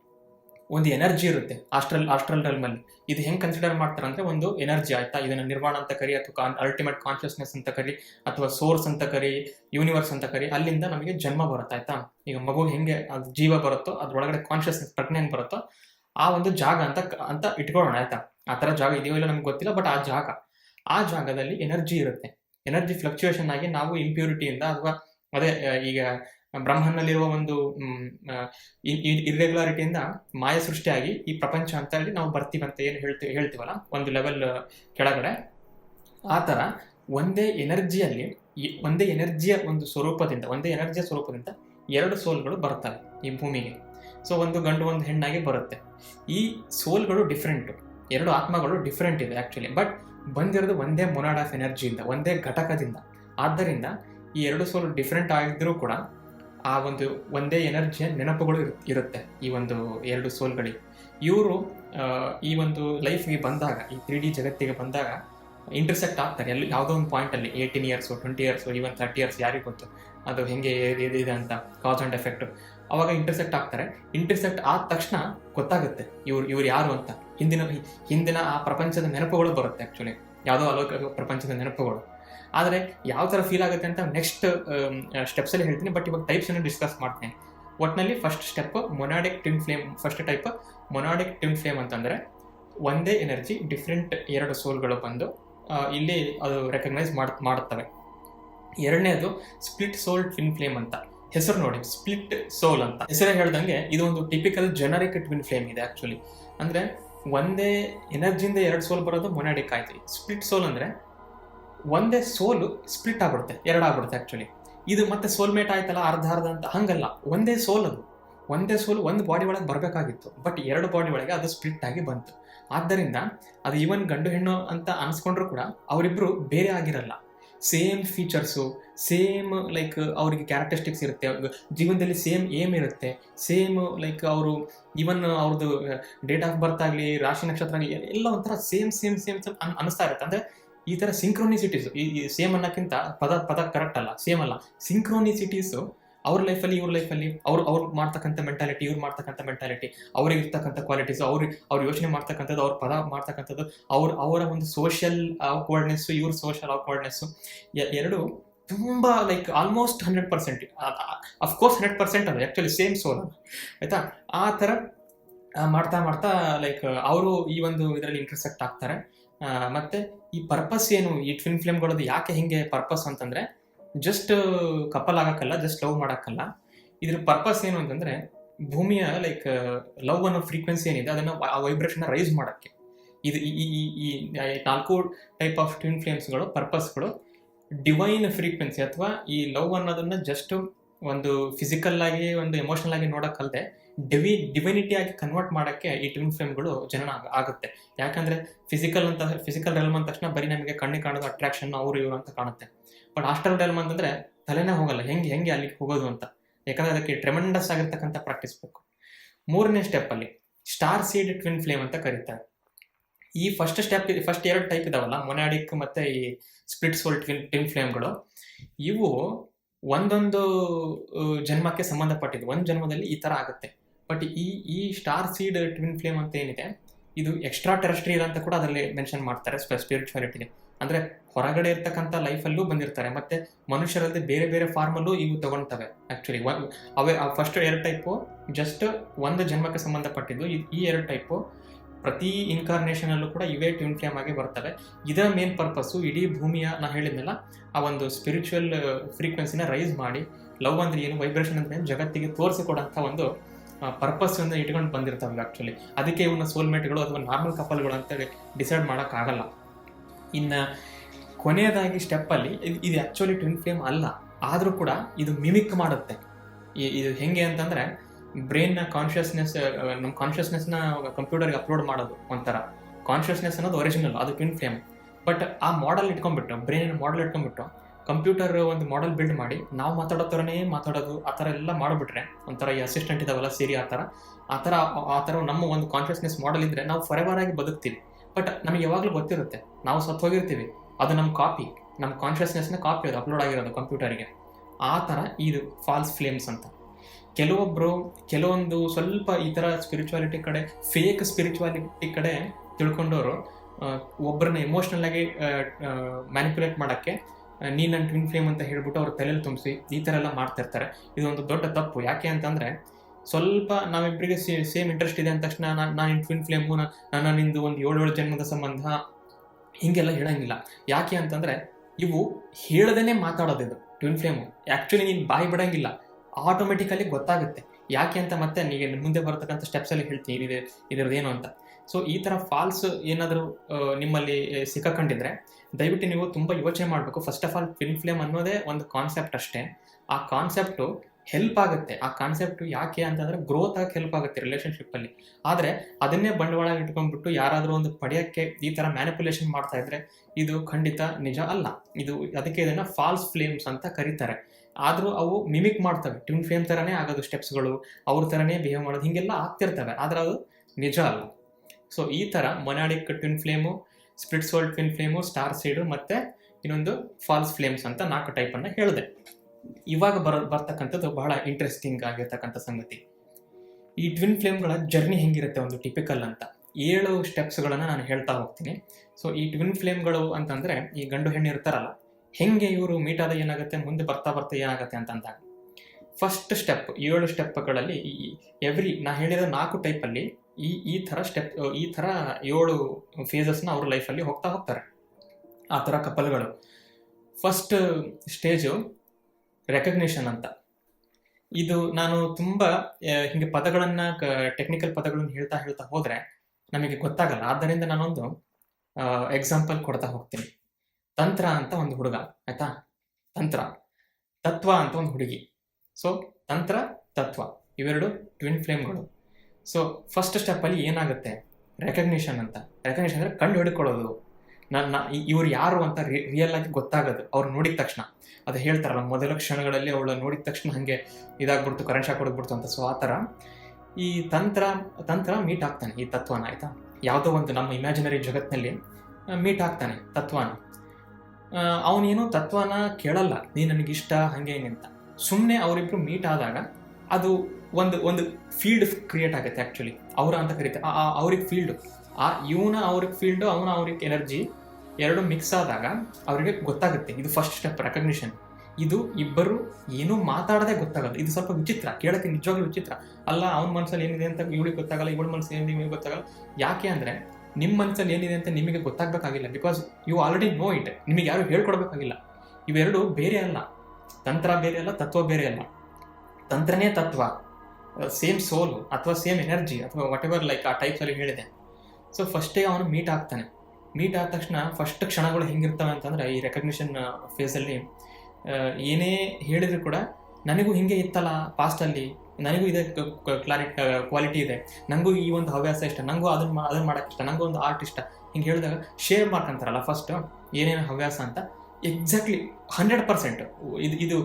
ಒಂದು ಎನರ್ಜಿ ಇರುತ್ತೆ ಆಸ್ಟ್ರಲ್ ಆಸ್ಟ್ರಲ್ ಅಲ್ಲಿ. ಇದು ಹೆಂಗೆ ಕನ್ಸಿಡರ್ ಮಾಡ್ತಾರೆ ಅಂದರೆ ಒಂದು ಎನರ್ಜಿ ಆಯ್ತಾ? ಇದನ್ನ ನಿರ್ವಾಣ ಅಂತ ಕರಿ ಅಥವಾ ಅಲ್ಟಿಮೇಟ್ ಕಾನ್ಷಿಯಸ್ನೆಸ್ ಅಂತ ಕರಿ ಅಥವಾ ಸೋರ್ಸ್ ಅಂತ ಕರಿ ಯೂನಿವರ್ಸ್ ಅಂತ ಕರಿ, ಅಲ್ಲಿಂದ ನಮಗೆ ಜನ್ಮ ಬರುತ್ತೆ ಆಯ್ತಾ? ಈಗ ಮಗು ಹೆಂಗೆ, ಅದು ಜೀವ ಬರುತ್ತೋ, ಅದ್ರೊಳಗಡೆ ಕಾನ್ಷಿಯಸ್ನೆಸ್ ಪ್ರಜ್ಞೆ ಹೆಂಗೆ ಬರುತ್ತೋ, ಆ ಒಂದು ಜಾಗ ಅಂತ ಅಂತ ಇಟ್ಕೊಳ್ಳೋಣ ಆಯ್ತಾ? ಆ ಥರ ಜಾಗ ಇದೆಯೋ ಇಲ್ಲ ನಮ್ಗೆ ಗೊತ್ತಿಲ್ಲ ಬಟ್ ಆ ಜಾಗ, ಆ ಜಾಗದಲ್ಲಿ ಎನರ್ಜಿ ಇರುತ್ತೆ. ಎನರ್ಜಿ ಫ್ಲಕ್ಚುಯೇಷನ್ ಆಗಿ ನಾವು ಇಂಪ್ಯೂರಿಟಿಯಿಂದ ಅಥವಾ, ಅದೇ, ಈಗ ಬ್ರಹ್ಮನಲ್ಲಿರುವ ಒಂದು ಇರ್ರೆಗ್ಯುಲಾರಿಟಿಯಿಂದ ಮಾಯ ಸೃಷ್ಟಿಯಾಗಿ ಈ ಪ್ರಪಂಚ ಅಂತ ಹೇಳಿ ನಾವು ಬರ್ತೀವಿ ಅಂತ ಏನು ಹೇಳ್ತೀವಿ ಹೇಳ್ತೀವಲ್ಲ? ಒಂದು ಲೆವೆಲ್ ಕೆಳಗಡೆ. ಆ ಥರ ಒಂದೇ ಎನರ್ಜಿಯಲ್ಲಿ, ಈ ಒಂದೇ ಎನರ್ಜಿಯ ಒಂದು ಸ್ವರೂಪದಿಂದ, ಒಂದೇ ಎನರ್ಜಿಯ ಸ್ವರೂಪದಿಂದ ಎರಡು ಸೋಲ್ಗಳು ಬರ್ತವೆ ಈ ಭೂಮಿಗೆ. ಸೊ, ಒಂದು ಗಂಡು, ಒಂದು ಹೆಣ್ಣಾಗಿ ಬರುತ್ತೆ. ಈ ಸೋಲ್ಗಳು ಡಿಫ್ರೆಂಟು ಎರಡು ಆತ್ಮಗಳು ಡಿಫ್ರೆಂಟ್ ಇದೆ ಆ್ಯಕ್ಚುಲಿ ಬಟ್ ಬಂದಿರೋದು ಒಂದೇ ಮೊನಾಡ್ ಆಫ್ ಎನರ್ಜಿಯಿಂದ ಒಂದೇ ಘಟಕದಿಂದ. ಆದ್ದರಿಂದ ಈ ಎರಡು ಸೋಲ್ ಡಿಫ್ರೆಂಟ್ ಆಗಿದ್ದರೂ ಕೂಡ ಆ ಒಂದು ಒಂದೇ ಎನರ್ಜಿಯ ನೆನಪುಗಳು ಇರು- ಇರುತ್ತೆ ಈ ಒಂದು ಎರಡು ಸೋಲ್ಗಳಿಗೆ. ಇವರು ಈ ಒಂದು ಲೈಫ್ಗೆ ಬಂದಾಗ, ಈ ತ್ರೀ ಡಿ ಜಗತ್ತಿಗೆ ಬಂದಾಗ ಇಂಟರ್ಸೆಕ್ಟ್ ಆಗ್ತಾರೆ. ಎಲ್ಲಿ ಯಾವುದೋ ಒಂದು ಪಾಯಿಂಟಲ್ಲಿ eighteen years twenty years even thirty years ಯಾರಿಗೆ ಗೊತ್ತು. ಅದು ಹೆಂಗೆ ಇದೆ ಅಂತ ಕಾಸ್ ಆ್ಯಂಡ್ ಎಫೆಕ್ಟು ಅವಾಗ ಇಂಟರ್ಸೆಕ್ಟ್ ಆಗ್ತಾರೆ. ಇಂಟರ್ಸೆಕ್ಟ್ ಆದ ತಕ್ಷಣ ಗೊತ್ತಾಗುತ್ತೆ ಇವ್ರು ಇವ್ರು ಯಾರು ಅಂತ. ಹಿಂದಿನ ಹಿಂದಿನ ಆ ಪ್ರಪಂಚದ ನೆನಪುಗಳು ಬರುತ್ತೆ ಆ್ಯಕ್ಚುಲಿ ಯಾವುದೋ ಅಲೋಕ ಪ್ರಪಂಚದ ನೆನಪುಗಳು. ಆದರೆ ಯಾವ ಥರ ಫೀಲ್ ಆಗುತ್ತೆ ಅಂತ ನೆಕ್ಸ್ಟ್ ಸ್ಟೆಪ್ಸಲ್ಲಿ ಹೇಳ್ತೀನಿ. ಬಟ್ ಇವಾಗ ಟೈಪ್ಸನ್ನು ಡಿಸ್ಕಸ್ ಮಾಡ್ತೀನಿ. ಒಟ್ಟಿನಲ್ಲಿ first step monadic twin flame first type monadic twin flame ಅಂತಂದರೆ ಒಂದೇ ಎನರ್ಜಿ ಡಿಫ್ರೆಂಟ್ ಎರಡು ಸೋಲ್ಗಳು ಬಂದು ಇಲ್ಲಿ ಅದು ರೆಕಗ್ನೈಸ್ ಮಾಡ್, ಮಾಡುತ್ತವೆ. ಎರಡನೇದು ಸ್ಪ್ಲಿಟ್ ಸೋಲ್ ಟ್ವಿನ್ ಫ್ಲೇಮ್ ಅಂತ. ಹೆಸರು ನೋಡಿ ಸ್ಪ್ಲಿಟ್ ಸೋಲ್ ಅಂತ. ಹೆಸರೇ ಹೇಳ್ದಂಗೆ ಇದು ಒಂದು ಟಿಪಿಕಲ್ ಜನರಿಕ್ ಟ್ವಿನ್ ಫ್ಲೇಮ್ ಇದೆ ಆಕ್ಚುಲಿ ಅಂದ್ರೆ ಒಂದೇ ಎನರ್ಜಿಯಿಂದ ಎರಡು ಸೋಲ್ ಬರೋದು ಮೊನಾಡಿಕ್ ಆಯ್ತು. ಸ್ಪ್ಲಿಟ್ ಸೋಲ್ ಅಂದ್ರೆ ಒಂದೇ ಸೋಲು ಸ್ಪ್ಲಿಟ್ ಆಗ್ಬಿಡುತ್ತೆ ಎರಡು ಆಗ್ಬಿಡುತ್ತೆ ಆಕ್ಚುಲಿ ಇದು ಮತ್ತೆ ಸೋಲ್ಮೇಟ್ ಆಯ್ತಲ್ಲ, ಅರ್ಧ ಅರ್ಧ ಅಂತ, ಹಂಗಲ್ಲ. ಒಂದೇ ಸೋಲ್ ಅದು. ಒಂದೇ ಸೋಲ್ ಒಂದು ಬಾಡಿ ಒಳಗೆ ಬರಬೇಕಾಗಿತ್ತು. ಬಟ್ ಎರಡು ಬಾಡಿ ಒಳಗೆ ಅದು ಸ್ಪ್ಲಿಟ್ ಆಗಿ ಬಂತು. ಆದ್ದರಿಂದ ಅದು ಈವನ್ ಗಂಡು ಹೆಣ್ಣು ಅಂತ ಅನಿಸ್ಕೊಂಡ್ರು ಕೂಡ ಅವರಿಬ್ಬರು ಬೇರೆ ಆಗಿರಲ್ಲ. ಸೇಮ್ ಫೀಚರ್ಸು ಸೇಮ್ ಲೈಕ್ ಅವರಿಗೆ ಕ್ಯಾರೆಕ್ಟರಿಸ್ಟಿಕ್ಸ್ ಇರುತ್ತೆ. ಜೀವನದಲ್ಲಿ ಸೇಮ್ ಏಮ್ ಇರುತ್ತೆ. ಸೇಮ್ ಲೈಕ್ ಅವರು ಈವನ್ ಅವ್ರದ್ದು ಡೇಟ್ ಆಫ್ ಬರ್ತ್ ಆಗಲಿ, ರಾಶಿ ನಕ್ಷತ್ರ ಆಗಲಿ, ಎಲ್ಲ ಒಂಥರ ಸೇಮ್ ಸೇಮ್ ಸೇಮ್ ಸೇಮ್ ಅನ್, ಅನಿಸ್ತಾ ಇರುತ್ತೆ. ಅಂದರೆ ಈ ಥರ ಸಿಂಕ್ರೋನಿಸಿಟೀಸ್ ಈ ಸೇಮ್ ಅನ್ನೋಕ್ಕಿಂತ ಪದ ಪದ ಕರೆಕ್ಟ್ ಅಲ್ಲ ಸೇಮ್ ಅಲ್ಲ. ಸಿಂಕ್ರೋನಿಸಿಟೀಸು ಅವ್ರ ಲೈಫಲ್ಲಿ ಇವ್ರ ಲೈಫಲ್ಲಿ ಅವ್ರು ಅವ್ರು ಮಾಡ್ತಕ್ಕಂಥ ಮೆಂಟಾಲಿಟಿ ಇವ್ರು ಮಾಡ್ತಕ್ಕಂಥ ಮೆಂಟಾಲಿಟಿ ಅವ್ರಿಗೆ ಇರ್ತಕ್ಕಂಥ ಕ್ವಾಲಿಟೀಸ್ ಅವ್ರು ಅವ್ರು ಯೋಚನೆ ಮಾಡ್ತಕ್ಕಂಥದ್ದು, ಅವ್ರ ಪದ ಮಾಡ್ತಕ್ಕಂಥದ್ದು, ಅವ್ರ, ಅವರ ಒಂದು ಸೋಷಿಯಲ್ ಅವಕ್ವರ್ಡ್ನೆಸ್ಸು ಇವ್ರ ಸೋಷಿಯಲ್ ಅವಕ್ವರ್ಡ್ನೆಸ್ಸು ಎರಡು ತುಂಬ like almost hundred percent of course hundred percent ಅದು ಆ್ಯಕ್ಚುಲಿ ಸೇಮ್ ಸೋಲ್ ಆಯಿತಾ? ಆ ಥರ ಮಾಡ್ತಾ ಮಾಡ್ತಾ ಲೈಕ್ ಅವರು ಈ ಒಂದು ಇದರಲ್ಲಿ ಇಂಟರ್ಸೆಕ್ಟ್ ಆಗ್ತಾರೆ. ಮತ್ತೆ ಈ ಪರ್ಪಸ್ ಏನು, ಈ ಟ್ವಿನ್ ಫಿಲ್ಮ್ಗಳದ್ದು ಯಾಕೆ ಹಿಂಗೆ ಪರ್ಪಸ್ ಅಂತಂದ್ರೆ ಜಸ್ಟ್ ಕಪಲ್ ಆಗಕ್ಕಲ್ಲ ಜಸ್ಟ್ ಲವ್ ಮಾಡಕ್ಕಲ್ಲ. ಇದ್ರ ಪರ್ಪಸ್ ಏನು ಅಂತಂದ್ರೆ, ಭೂಮಿಯ ಲೈಕ್ ಲವ್ ಅನ್ನೋ ಫ್ರೀಕ್ವೆನ್ಸಿ ಏನಿದೆ, ಅದನ್ನ ಆ ವೈಬ್ರೇಷನ್ ರೈಸ್ ಮಾಡಕ್ಕೆ. ಇದು ಈ- ಈ ನಾಲ್ಕು ಟೈಪ್ ಆಫ್ ಟ್ವಿನ್ ಫ್ಲೇಮ್ಸ್ಗಳು ಪರ್ಪಸ್ಗಳು ಡಿವೈನ್ ಫ್ರೀಕ್ವೆನ್ಸಿ ಅಥವಾ ಈ ಲವ್ ಅನ್ನೋದನ್ನ ಜಸ್ಟ್ ಒಂದು ಫಿಸಿಕಲ್ ಆಗಿ, ಒಂದು ಎಮೋಷನಲ್ ಆಗಿ ನೋಡೋಕ್ಕಲ್ಲದೆ ಡಿವಿ ಡಿವಿನಿಟಿ ಆಗಿ ಕನ್ವರ್ಟ್ ಮಾಡಕ್ಕೆ ಈ ಟ್ವಿನ್ ಫ್ಲೇಮ್ಗಳು ಜನನ ಆಗ- ಆಗುತ್ತೆ. ಯಾಕಂದ್ರೆ ಫಿಸಿಕಲ್ ಅಂತ ಫಿಸಿಕಲ್ ರೆಲ್ಮ್ ಅಂದ ತಕ್ಷಣ ಬರೀ ನಮಗೆ ಕಣ್ಣಿಗೆ ಕಾಣೋದು ಅಟ್ರಾಕ್ಷನ್ ಅವರು, ಇವರು ಅಂತ ಕಾಣುತ್ತೆ. ಬಟ್ ಆಸ್ಟ್ರಲ್ ರೆಲ್ಮ್ ಅಂತಂದ್ರೆ ತಲೆನೇ ಹೋಗಲ್ಲ, ಹೆಂಗೆ ಹೆಂಗೆ ಅಲ್ಲಿಗೆ ಹೋಗೋದು ಅಂತ. ಯಾಕಂದ್ರೆ ಅದಕ್ಕೆ ಟ್ರೆಮೆಂಡಸ್ ಆಗಿರ್ತಕ್ಕಂಥ ಪ್ರಾಕ್ಟೀಸ್ ಬೇಕು. ಮೂರನೇ ಸ್ಟೆಪ್ ಅಲ್ಲಿ ಸ್ಟಾರ್ ಸೀಡ್ ಟ್ವಿನ್ ಫ್ಲೇಮ್ ಅಂತ ಕರೀತಾರೆ. ಈ ಫಸ್ಟ್ ಸ್ಟೆಪ್ ಫಸ್ಟ್ ಎರಡು ಟೈಪ್ ಇದಾವಲ್ಲ ಮೊನಾಡಿಕ್ ಮತ್ತೆ ಈ ಸ್ಪ್ಲಿಟ್ ಸೋಲ್ ಟ್ವಿನ್ ಟ್ವಿನ್ ಫ್ಲೇಮ್ಗಳು ಇವು ಒಂದೊಂದು ಜನ್ಮಕ್ಕೆ ಸಂಬಂಧಪಟ್ಟಿದ್ದು. ಒಂದು ಜನ್ಮದಲ್ಲಿ ಈ ತರ ಆಗುತ್ತೆ. ಬಟ್ ಈ ಈ ಸ್ಟಾರ್ ಸೀಡ್ ಟ್ವಿನ್ ಫ್ಲೇಮ್ ಅಂತ ಏನಿದೆ, ಇದು ಎಕ್ಸ್ಟ್ರಾ ಟೆರೆಸ್ಟ್ರಿಯಲ್ ಅಂತ ಕೂಡ ಅದರಲ್ಲಿ ಮೆನ್ಷನ್ ಮಾಡ್ತಾರೆ ಸ್ಪಿರಿಚುವಾಲಿಟಿಗೆ ಅಂದ್ರೆ ಹೊರಗಡೆ ಇರ್ತಕ್ಕಂಥ ಲೈಫಲ್ಲೂ ಬಂದಿರ್ತಾರೆ. ಮತ್ತೆ ಮನುಷ್ಯರಲ್ಲದೆ ಬೇರೆ ಬೇರೆ ಫಾರ್ಮಲ್ಲೂ ಇವು ತಗೊಳ್ತವೆ ಆಕ್ಚುಲಿ ಅವೇ ಫಸ್ಟ್ ಎರಡು ಟೈಪು ಜಸ್ಟ್ ಒಂದು ಜನ್ಮಕ್ಕೆ ಸಂಬಂಧಪಟ್ಟಿದ್ದು. ಈ ಎರಡು ಟೈಪು ಪ್ರತಿ ಇನ್ಕಾರ್ನೇಷನಲ್ಲೂ ಕೂಡ ಇವೇ ಟ್ಯೂನ್ ಫ್ಲೇಮ್ ಆಗಿ ಬರ್ತವೆ. ಇದರ ಮೇನ್ ಪರ್ಪಸ್ಸು ಇಡೀ ಭೂಮಿಯ, ನಾ ಹೇಳಿದ್ನಲ್ಲ, ಆ ಒಂದು ಸ್ಪಿರಿಚುವಲ್ ಫ್ರೀಕ್ವೆನ್ಸಿನ ರೈಸ್ ಮಾಡಿ ಲವ್ ಅಂದ್ರೆ ಏನು ವೈಬ್ರೇಷನ್ ಅಂದ್ರೆ ಏನು, ಜಗತ್ತಿಗೆ ತೋರಿಸಿಕೊಡಂತ ಒಂದು ಪರ್ಪಸ್ ಇಟ್ಕೊಂಡು ಬಂದಿರ್ತಾವೆ ಆ್ಯಕ್ಚುಲಿ ಅದಕ್ಕೆ ಇವನ್ನ ಸೋಲ್ಮೇಟ್ಗಳು ಅಥವಾ ನಾರ್ಮಲ್ ಕಪಲ್ಗಳು ಅಂತೇಳಿ ಡಿಸೈಡ್ ಮಾಡೋಕ್ಕಾಗಲ್ಲ. ಇನ್ನ ಕೊನೆಯದಾಗಿ ಸ್ಟೆಪ್ಪಲ್ಲಿ ಇದು ಆ್ಯಕ್ಚುಲಿ ಟ್ವಿನ್ ಫ್ಲೇಮ್ ಅಲ್ಲ. ಆದರೂ ಕೂಡ ಇದು ಮಿಮಿಕ್ ಮಾಡುತ್ತೆ. ಇದು ಹೆಂಗೆ ಅಂತಂದ್ರೆ ಬ್ರೈನ್ನ ಕಾನ್ಷಿಯಸ್ನೆಸ್ ನಮ್ಮ ಕಾನ್ಷಿಯಸ್ನೆಸ್ನ ಕಂಪ್ಯೂಟರ್ಗೆ ಅಪ್ಲೋಡ್ ಮಾಡೋದು ಒಂಥರ. ಕಾನ್ಷಿಯಸ್ನೆಸ್ ಅನ್ನೋದು ಒರಿಜಿನಲ್ ಅದು ಪಿನ್ ಫ್ಲೇಮ್ ಬಟ್ ಆ ಮಾಡಲ್ ಇಟ್ಕೊಂಡ್ಬಿಟ್ಟು, ಬ್ರೈನ್ ಮಾಡಲ್ ಇಟ್ಕೊಂಡ್ಬಿಟ್ಟು ಕಂಪ್ಯೂಟರ್ ಒಂದು ಮಾಡೆಲ್ ಬಿಲ್ಡ್ ಮಾಡಿ, ನಾವು ಮಾತಾಡೋ ಥರನೇ ಮಾತಾಡೋದು, ಆ ಥರ ಎಲ್ಲ ಮಾಡಿಬಿಟ್ರೆ, ಒಂಥರ ಈ ಅಸಿಸ್ಟೆಂಟ್ ಇದಾವಲ್ಲ ಸೀರಿ ಆ ಥರ ಆ ಥರ ಆ ಥರ ನಮ್ಮ ಒಂದು ಕಾನ್ಷಿಯಸ್ನೆಸ್ ಮಾಡೆಲ್ ಇದ್ದರೆ ನಾವು ಫರೆವರ್ ಆಗಿ ಬದುಕ್ತೀವಿ. ಬಟ್ ನಮಗೆ ಯಾವಾಗಲೂ ಗೊತ್ತಿರುತ್ತೆ, ನಾವು ಸತ್ತು ಹೋಗಿರ್ತೀವಿ, ಅದು ನಮ್ಮ ಕಾಪಿ ನಮ್ಮ ಕಾನ್ಷಿಯಸ್ನೆಸ್ನ ಕಾಪಿ ಅದು ಅಪ್ಲೋಡ್ ಆಗಿರೋದು ಕಂಪ್ಯೂಟರ್ಗೆ ಆ ಥರ ಇದು ಫಾಲ್ಸ್ ಫ್ಲೇಮ್ಸ್ ಅಂತ. ಕೆಲವೊಬ್ಬರು ಕೆಲವೊಂದು ಸ್ವಲ್ಪ ಈ ಥರ ಸ್ಪಿರಿಚುವಾಲಿಟಿ ಕಡೆ ಫೇಕ್ ಸ್ಪಿರಿಚುವಾಲಿಟಿ ಕಡೆ ತಿಳ್ಕೊಂಡವರು ಒಬ್ಬರನ್ನ ಎಮೋಷ್ನಲ್ ಆಗಿ ಮ್ಯಾನಿಪುಲೇಟ್ ಮಾಡೋಕ್ಕೆ ನೀನು ನನ್ನ ಟ್ವಿನ್ ಫ್ಲೇಮ್ ಅಂತ ಹೇಳ್ಬಿಟ್ಟು ಅವ್ರ ತಲೆಯಲ್ಲಿ ತುಂಬಿಸಿ ಈ ಥರ ಎಲ್ಲ ಮಾಡ್ತಿರ್ತಾರೆ ಇದೊಂದು ದೊಡ್ಡ ತಪ್ಪು. ಯಾಕೆ ಅಂತಂದರೆ, ಸ್ವಲ್ಪ ನಾವಿಬ್ಬರಿಗೆ ಸೇಮ್ ಇಂಟ್ರೆಸ್ಟ್ ಇದೆ ಅಂದ ತಕ್ಷಣ ನಾನು ಟ್ವಿನ್ ಫ್ಲೇಮು ನಾನು ನಿಂದು ಒಂದು ಏಳು ಏಳು ಜನ್ಮದ ಸಂಬಂಧ ಹೀಗೆಲ್ಲ ಹೇಳೋಂಗಿಲ್ಲ. ಯಾಕೆ ಅಂತಂದರೆ, ಇವು ಹೇಳದೇನೆ ಮಾತಾಡೋದಿದು ಟ್ವಿನ್ ಫ್ಲೇಮು ಆ್ಯಕ್ಚುಲಿ ನೀನು ಬಾಯಿ ಬಿಡಂಗಿಲ್ಲ. ಆಟೋಮೆಟಿಕಲಿ ಗೊತ್ತಾಗುತ್ತೆ. ಯಾಕೆ ಅಂತ ಮತ್ತೆ ನೀವು ಮುಂದೆ ಬರ್ತಕ್ಕಂಥ ಸ್ಟೆಪ್ಸಲ್ಲಿ ಹೇಳ್ತೀನಿ ಇದಿದೆ ಏನು ಅಂತ. ಸೊ ಈ ಥರ ಫಾಲ್ಸ್ ಏನಾದರೂ ನಿಮ್ಮಲ್ಲಿ ಸಿಕ್ಕಕೊಂಡಿದ್ರೆ, ದಯವಿಟ್ಟು ನೀವು ತುಂಬ ಯೋಚನೆ ಮಾಡಬೇಕು. First of all film flame ಅನ್ನೋದೇ ಒಂದು ಕಾನ್ಸೆಪ್ಟ್ ಅಷ್ಟೇ. ಆ ಕಾನ್ಸೆಪ್ಟು ಹೆಲ್ಪ್ ಆಗುತ್ತೆ. ಆ ಕಾನ್ಸೆಪ್ಟ್ ಯಾಕೆ ಅಂತಂದ್ರೆ ಗ್ರೋತ್ ಆಗಿ ಹೆಲ್ಪ್ ಆಗುತ್ತೆ ರಿಲೇಷನ್ಶಿಪ್ಪಲ್ಲಿ ಆದರೆ, ಅದನ್ನೇ ಬಂಡವಾಳ ಇಟ್ಕೊಂಡ್ಬಿಟ್ಟು ಯಾರಾದರೂ ಒಂದು ಪಡೆಯೋಕ್ಕೆ ಈ ಥರ ಮ್ಯಾನಿಪುಲೇಷನ್ ಮಾಡ್ತಾ ಇದ್ರೆ, ಇದು ಖಂಡಿತ ನಿಜ ಅಲ್ಲ. ಇದು, ಅದಕ್ಕೆ ಇದನ್ನು ಫಾಲ್ಸ್ ಫ್ಲೇಮ್ಸ್ ಅಂತ ಕರೀತಾರೆ. ಆದರೂ ಅವು ಮಿಮಿಕ್ ಮಾಡ್ತವೆ. ಟ್ಯೂನ್ ಫೇಮ್ ಥರನೇ ಆಗೋದು ಸ್ಟೆಪ್ಸ್ಗಳು ಅವ್ರ ಥರನೇ ಬಿಹೇವ್ ಮಾಡೋದು, ಹೀಗೆಲ್ಲ ಆಗ್ತಿರ್ತವೆ. ಆದರೆ ಅದು ನಿಜ ಅಲ್ಲ. ಸೊ ಈ ಥರ monadic twin flame split soul twin flame star seed ಮತ್ತು ಇನ್ನೊಂದು ಫಾಲ್ಸ್ ಫ್ಲೇಮ್ಸ್ ಅಂತ ನಾಲ್ಕು ಟೈಪನ್ನು ಹೇಳಿದೆ. ಇವಾಗ ಬರೋ, ಬರ್ತಕ್ಕಂಥದ್ದು ಬಹಳ ಇಂಟ್ರೆಸ್ಟಿಂಗ್ ಆಗಿರ್ತಕ್ಕಂಥ ಸಂಗತಿ. ಈ ಟ್ವಿನ್ ಫ್ಲೇಮ್ಗಳ ಜರ್ನಿ ಹೆಂಗಿರುತ್ತೆ ಒಂದು ಟಿಪಿಕಲ್ ಅಂತ. ಏಳು ಸ್ಟೆಪ್ಸ್ಗಳನ್ನು ನಾನು ಹೇಳ್ತಾ ಹೋಗ್ತೀನಿ. ಸೊ ಈ ಟ್ವಿನ್ ಫ್ಲೇಮ್ಗಳು ಅಂತಂದರೆ ಈ ಗಂಡು ಹೆಣ್ಣು ಇರ್ತಾರಲ್ಲ ಹೆಂಗೆ ಇವರು ಮೀಟ್ ಆದ ಏನಾಗುತ್ತೆ? ಮುಂದೆ ಬರ್ತಾ ಬರ್ತಾ ಏನಾಗುತ್ತೆ ಅಂತ ಅಂದಾಗ ಫಸ್ಟ್ ಸ್ಟೆಪ್ ಏಳು ಸ್ಟೆಪ್ಗಳಲ್ಲಿ ಈ ಎವ್ರಿ ನಾ ಹೇಳಿದ ನಾಲ್ಕು ಟೈಪಲ್ಲಿ ಈ ಈ ಥರ ಸ್ಟೆಪ್ ಈ ಥರ ಏಳು ಫೇಸಸ್ನ ಅವ್ರ ಲೈಫಲ್ಲಿ ಹೋಗ್ತಾ ಹೋಗ್ತಾರೆ. ಆ ಥರ ಕಪಲ್ಗಳು. ಫಸ್ಟ್ ಸ್ಟೇಜು ರೆಕಗ್ನಿಷನ್ ಅಂತ. ಇದು ನಾನು ತುಂಬ ಹಿಂಗೆ ಪದಗಳನ್ನು ಟೆಕ್ನಿಕಲ್ ಪದಗಳನ್ನು ಹೇಳ್ತಾ ಹೇಳ್ತಾ ಹೋದರೆ, ನಮಗೆ ಗೊತ್ತಾಗಲ್ಲ. ಆದ್ದರಿಂದ ನಾನೊಂದು ಎಕ್ಸಾಂಪಲ್ ಕೊಡ್ತಾ ಹೋಗ್ತೀನಿ. ತಂತ್ರ ಅಂತ ಒಂದು ಹುಡುಗ, ಆಯ್ತಾ? ತಂತ್ರ, ತತ್ವ ಅಂತ ಒಂದು ಹುಡುಗಿ. ಸೊ ತಂತ್ರ, ತತ್ವ, ಇವೆರಡು ಟ್ವಿನ್ ಫ್ಲೇಮ್ಗಳು ಸೊ ಫಸ್ಟ್ ಸ್ಟೆಪ್ಪಲ್ಲಿ ಏನಾಗುತ್ತೆ? ರೆಕಗ್ನಿಷನ್ ಅಂತ. ರೆಕಗ್ನಿಷನ್ ಅಂದರೆ ಕಂಡು ಹಿಡ್ಕೊಳ್ಳೋದು. ನನ್ನ ಇವ್ರು ಯಾರು ಅಂತ ರಿಯಲ್ ಆಗಿ ಗೊತ್ತಾಗೋದು. ಅವ್ರು ನೋಡಿದ ತಕ್ಷಣ. ಅದು ಹೇಳ್ತಾರಲ್ಲ, ಮೊದಲ ಕ್ಷಣಗಳಲ್ಲಿ ಅವಳು ನೋಡಿದ ತಕ್ಷಣ ಹಾಗೆ ಇದಾಗ್ಬಿಡ್ತು ಕರೆಂಟ್ ಶಾಕ್ ಹೊಡೆದ್ಬಿಡ್ತು ಅಂತ. ಸೊ ಆ ಥರ ಈ ತಂತ್ರ ತಂತ್ರ ಮೀಟ್ ಆಗ್ತಾನೆ ಈ ತತ್ವನ, ಆಯ್ತಾ? ಯಾವುದೋ ಒಂದು ನಮ್ಮ ಇಮ್ಯಾಜಿನರಿ ಜಗತ್ತಿನಲ್ಲಿ ಮೀಟ್ ಆಗ್ತಾನೆ ತತ್ವನ. ಅವನೇನು ತತ್ವನ ಕೇಳಲ್ಲ, ನೀ ನನಗಿಷ್ಟ ಇಷ್ಟ ಹಂಗೆ ಅಂತ. ಸುಮ್ಮನೆ ಅವರಿಬ್ರು ಮೀಟ್ ಆದಾಗ ಅದು ಒಂದು ಒಂದು ಫೀಲ್ಡ್ ಕ್ರಿಯೇಟ್ ಆಗುತ್ತೆ ಆ್ಯಕ್ಚುಲಿ ಅವರ ಅಂತ ಕರೀತಾರೆ ಅವ್ರಿಗೆ ಫೀಲ್ಡು ಆ, ಇವನ ಅವ್ರಿಗೆ ಫೀಲ್ಡು ಅವನ ಅವ್ರಿಗೆ ಎನರ್ಜಿ ಎರಡು ಮಿಕ್ಸ್ ಆದಾಗ ಅವರಿಗೆ ಗೊತ್ತಾಗುತ್ತೆ. ಇದು ಫಸ್ಟ್ ಸ್ಟೆಪ್ ರೆಕಗ್ನಿಷನ್ ಇದು ಇಬ್ಬರು ಏನೂ ಮಾತಾಡದೆ ಗೊತ್ತಾಗಲ್ಲ. ಇದು ಸ್ವಲ್ಪ ವಿಚಿತ್ರ, ಕೇಳಕ್ಕೆ ನಿಜವಾಗ್ಲೂ ವಿಚಿತ್ರ. ಅಲ್ಲ, ಅವನ ಮನಸ್ಸಲ್ಲಿ ಏನಿದೆ ಅಂತ ಇವಳಿಗೆ ಗೊತ್ತಾಗಲ್ಲ, ಇವಳ ಮನಸ್ಸಲ್ಲಿ ಏನಿದೆ ಗೊತ್ತಾಗಲ್ಲ. ಯಾಕೆ ಅಂದರೆ ನಿಮ್ಮ ಮನಸ್ಸಲ್ಲಿ ಏನಿದೆ ಅಂತ ನಿಮಗೆ ಗೊತ್ತಾಗಬೇಕಾಗಿಲ್ಲ because you already know it ನಿಮಗೆ ಯಾರು ಹೇಳ್ಕೊಡ್ಬೇಕಾಗಿಲ್ಲ. ಇವೆರಡು ಬೇರೆ ಅಲ್ಲ. ತಂತ್ರ ಬೇರೆ ಅಲ್ಲ, ತತ್ವ ಬೇರೆ ಅಲ್ಲ. ತಂತ್ರನೇ ತತ್ವ. ಸೇಮ್ ಸೋಲು ಅಥವಾ ಸೇಮ್ ಎನರ್ಜಿ ಅಥವಾ ವಾಟ್ ಎವರ್ ಲೈಕ್ ಆ ಟೈಪ್ಸಲ್ಲಿ ಹೇಳಿದೆ. ಸೊ ಫಸ್ಟಿಗೆ ಅವನು ಮೀಟ್ ಆಗ್ತಾನೆ. ಮೀಟ್ ಆದ ತಕ್ಷಣ ಫಸ್ಟ್ ಕ್ಷಣಗಳು ಹೆಂಗಿರ್ತವೆ ಅಂತಂದ್ರೆ ಈ ರೆಕಗ್ನಿಷನ್ ಫೇಸಲ್ಲಿ ಏನೇ ಹೇಳಿದ್ರು ಕೂಡ ನನಗೂ ಹಿಂಗೆ ಇತ್ತಲ್ಲ ಪಾಸ್ಟಲ್ಲಿ ನನಗೂ ಇದೆ ಕ್ಲಾರಿಟಿ ಕ್ವಾಲಿಟಿ ಇದೆ. ನನಗೂ ಈ ಒಂದು ಹವ್ಯಾಸ ಇಷ್ಟ. ನನಗೂ ಅದನ್ನ ಅದನ್ನು ಮಾಡೋಕ್ಕೆ ಇಷ್ಟ. ನನಗೂ ಒಂದು ಆರ್ಟ್ ಇಷ್ಟ. ಹಿಂಗೆ ಹೇಳಿದಾಗ ಶೇರ್ ಮಾಡ್ಕೊಂತಾರಲ್ಲ ಫಸ್ಟ್ ಏನೇನು ಹವ್ಯಾಸ ಅಂತ ಎಕ್ಸಾಕ್ಟ್ಲಿ ಹಂಡ್ರೆಡ್ ಪರ್ಸೆಂಟ್ ಇದು ಇದು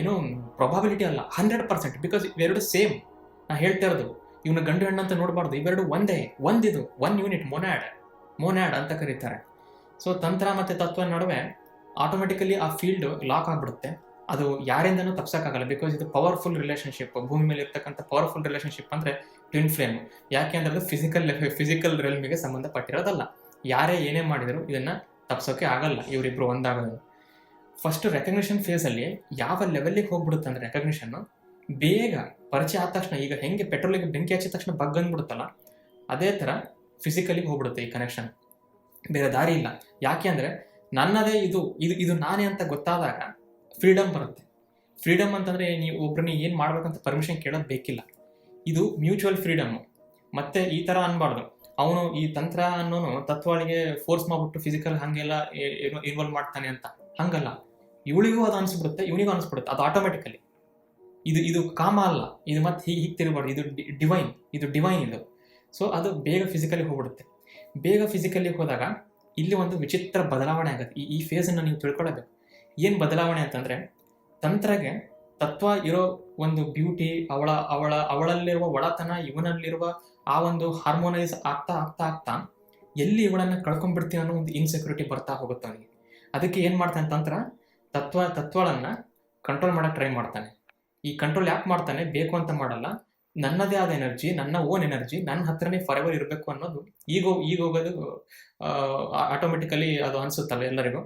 ಏನು ಪ್ರೊಬಾಬಿಲಿಟಿ ಅಲ್ಲ ಹಂಡ್ರೆಡ್ ಪರ್ಸೆಂಟ್ ಬಿಕಾಸ್ ಇವೆರಡು ಸೇಮ್ ನಾ ಹೇಳ್ತಾ ಇರೋದು ಇವನ್ನ ಗಂಡು ಹೆಣ್ಣು ಅಂತ ನೋಡಬಾರ್ದು. ಇವೆರಡು ಒಂದೇ, ಒಂದಿದು ಒನ್ ಯೂನಿಟ್ ಮೊನ್ಯಾಡ್ ಮೊನ್ಯಾಡ್ ಅಂತ ಕರೀತಾರೆ. ಸೊ ತಂತ್ರ ಮತ್ತು ತತ್ವ ನಡುವೆ ಆಟೋಮೆಟಿಕಲಿ ಆ ಫೀಲ್ಡ್ ಲಾಕ್ ಆಗಿಬಿಡುತ್ತೆ. ಅದು ಯಾರಿಂದನೂ ತಪ್ಸೋಕ್ಕಾಗಲ್ಲ ಬಿಕಾಸ್ ಇದು ಪವರ್ಫುಲ್ ರಿಲೇಷನ್ಶಿಪ್ ಭೂಮಿ ಮೇಲೆ ಇರ್ತಕ್ಕಂಥ ಪವರ್ಫುಲ್ ರಿಲೇಷನ್ಶಿಪ್ ಅಂದರೆ ಟ್ವಿನ್ ಫ್ಲೇಮ್ ಯಾಕೆ ಅಂದರೆ ಅದು ಫಿಸಿಕಲ್ ಫಿಸಿಕಲ್ ರೆಲ್ಮಿಗೆ ಸಂಬಂಧಪಟ್ಟಿರೋದಲ್ಲ. ಯಾರೇ ಏನೇ ಮಾಡಿದರೂ ಇದನ್ನು ತಪ್ಸೋಕೆ ಆಗಲ್ಲ ಇವರಿಬ್ಬರು ಒಂದಾಗೋದು. ಫಸ್ಟ್ ರೆಕಗ್ನಿಷನ್ ಫೇಸಲ್ಲಿ ಯಾವ ಲೆವೆಲ್ಲಿಗೆ ಹೋಗ್ಬಿಡುತ್ತೆ ಅಂದರೆ ರೆಕಗ್ನಿಷನ್ನು ಬೇಗ ಪರಿಚಯ ಆದ ತಕ್ಷಣ, ಈಗ ಹೆಂಗೆ ಪೆಟ್ರೋಲಿಗೆ ಬೆಂಕಿ ಹಚ್ಚಿದ ತಕ್ಷಣ ಬಗ್ ಅಂದ್ಬಿಡುತ್ತಲ್ಲ, ಅದೇ ಥರ ಫಿಸಿಕಲಿಗೆ ಹೋಗ್ಬಿಡುತ್ತೆ ಈ ಕನೆಕ್ಷನ್ ಬೇರೆ ದಾರಿ ಇಲ್ಲ. ಯಾಕೆ ಅಂದರೆ ನನ್ನದೇ ಇದು ಇದು ಇದು ನಾನೇ ಅಂತ ಗೊತ್ತಾದಾಗ ಫ್ರೀಡಮ್ ಬರುತ್ತೆ. ಫ್ರೀಡಮ್ ಅಂತಂದರೆ ನೀವು ಒಬ್ಬರನ್ನ ಏನು ಮಾಡ್ಬೇಕಂತ ಪರ್ಮಿಷನ್ ಕೇಳೋದು ಬೇಕಿಲ್ಲ. ಇದು ಮ್ಯೂಚುವಲ್ ಫ್ರೀಡಮ್ಮು ಮತ್ತೆ ಈ ಥರ ಅನ್ಬಾರ್ದು. ಅವನು ಈ ತಂತ್ರ ಅನ್ನೋನು ತತ್ವಳಿಗೆ ಫೋರ್ಸ್ ಮಾಡ್ಬಿಟ್ಟು ಫಿಸಿಕಲ್ ಹಾಗೆಲ್ಲ ಇನ್ವಾಲ್ವ್ ಮಾಡ್ತಾನೆ ಅಂತ. ಹಂಗಲ್ಲ. ಇವಳಿಗೂ ಅದು ಅನಿಸ್ಬಿಡುತ್ತೆ, ಇವನಿಗೂ ಅನಿಸ್ಬಿಡುತ್ತೆ. ಅದು ಆಟೋಮೆಟಿಕಲಿ ಇದು ಇದು ಕಾಮ ಅಲ್ಲ. ಇದು ಮತ್ತೆ ಹೀಗೆ ಹೀಗೆ ತಿರುಗಬಾರ್ದು. ಇದು ಡಿವೈನ್ ಇದು ಡಿವೈನ್ ಇದು. ಸೊ ಅದು ಬೇಗ ಫಿಸಿಕಲಿ ಹೋಗ್ಬಿಡುತ್ತೆ. ಬೇಗ ಫಿಸಿಕಲಿ ಹೋದಾಗ ಇಲ್ಲಿ ಒಂದು ವಿಚಿತ್ರ ಬದಲಾವಣೆ ಆಗುತ್ತೆ. ಈ ಈ ಫೇಸನ್ನು ನೀವು ತಿಳ್ಕೊಳ್ಳಬೇಕು ಏನು ಬದಲಾವಣೆ ಅಂತಂದರೆ ತಂತ್ರಗೆ ತತ್ವ ಇರೋ ಒಂದು ಬ್ಯೂಟಿ ಅವಳ ಅವಳ, ಅವಳಲ್ಲಿರುವ ಒಳತನ ಇವನಲ್ಲಿರುವ ಆ ಒಂದು ಹಾರ್ಮೋನೈಸ್ ಆಗ್ತಾ ಆಗ್ತಾ ಆಗ್ತಾ ಎಲ್ಲಿ ಇವಳನ್ನು ಕಳ್ಕೊಂಡ್ಬಿಡ್ತೀವಿ ಅನ್ನೋ ಒಂದು ಇನ್ಸೆಕ್ಯೂರಿಟಿ ಬರ್ತಾ ಹೋಗುತ್ತೆ ಅವನಿಗೆ. ಅದಕ್ಕೆ ಏನು ಮಾಡ್ತಾನೆ ತಂತ್ರ? ತತ್ವ ತತ್ವಗಳನ್ನು ಕಂಟ್ರೋಲ್ ಮಾಡೋಕೆ ಟ್ರೈ ಮಾಡ್ತಾನೆ. ಈ ಕಂಟ್ರೋಲ್ ಯಾಕೆ ಮಾಡ್ತಾನೆ? ಬೇಕು ಅಂತ ಮಾಡಲ್ಲ. ನನ್ನದೇ ಆದ ಎನರ್ಜಿ ನನ್ನ ಓನ್ ಎನರ್ಜಿ ನನ್ನ ಹತ್ರನೇ ಫರೆವರ್ ಇರಬೇಕು ಅನ್ನೋದು ಈಗ ಈಗ ಹೋಗೋದು ಆಟೋಮೆಟಿಕಲಿ ಅದು ಅನಿಸುತ್ತಲ್ಲ ಎಲ್ಲರಿಗೂ.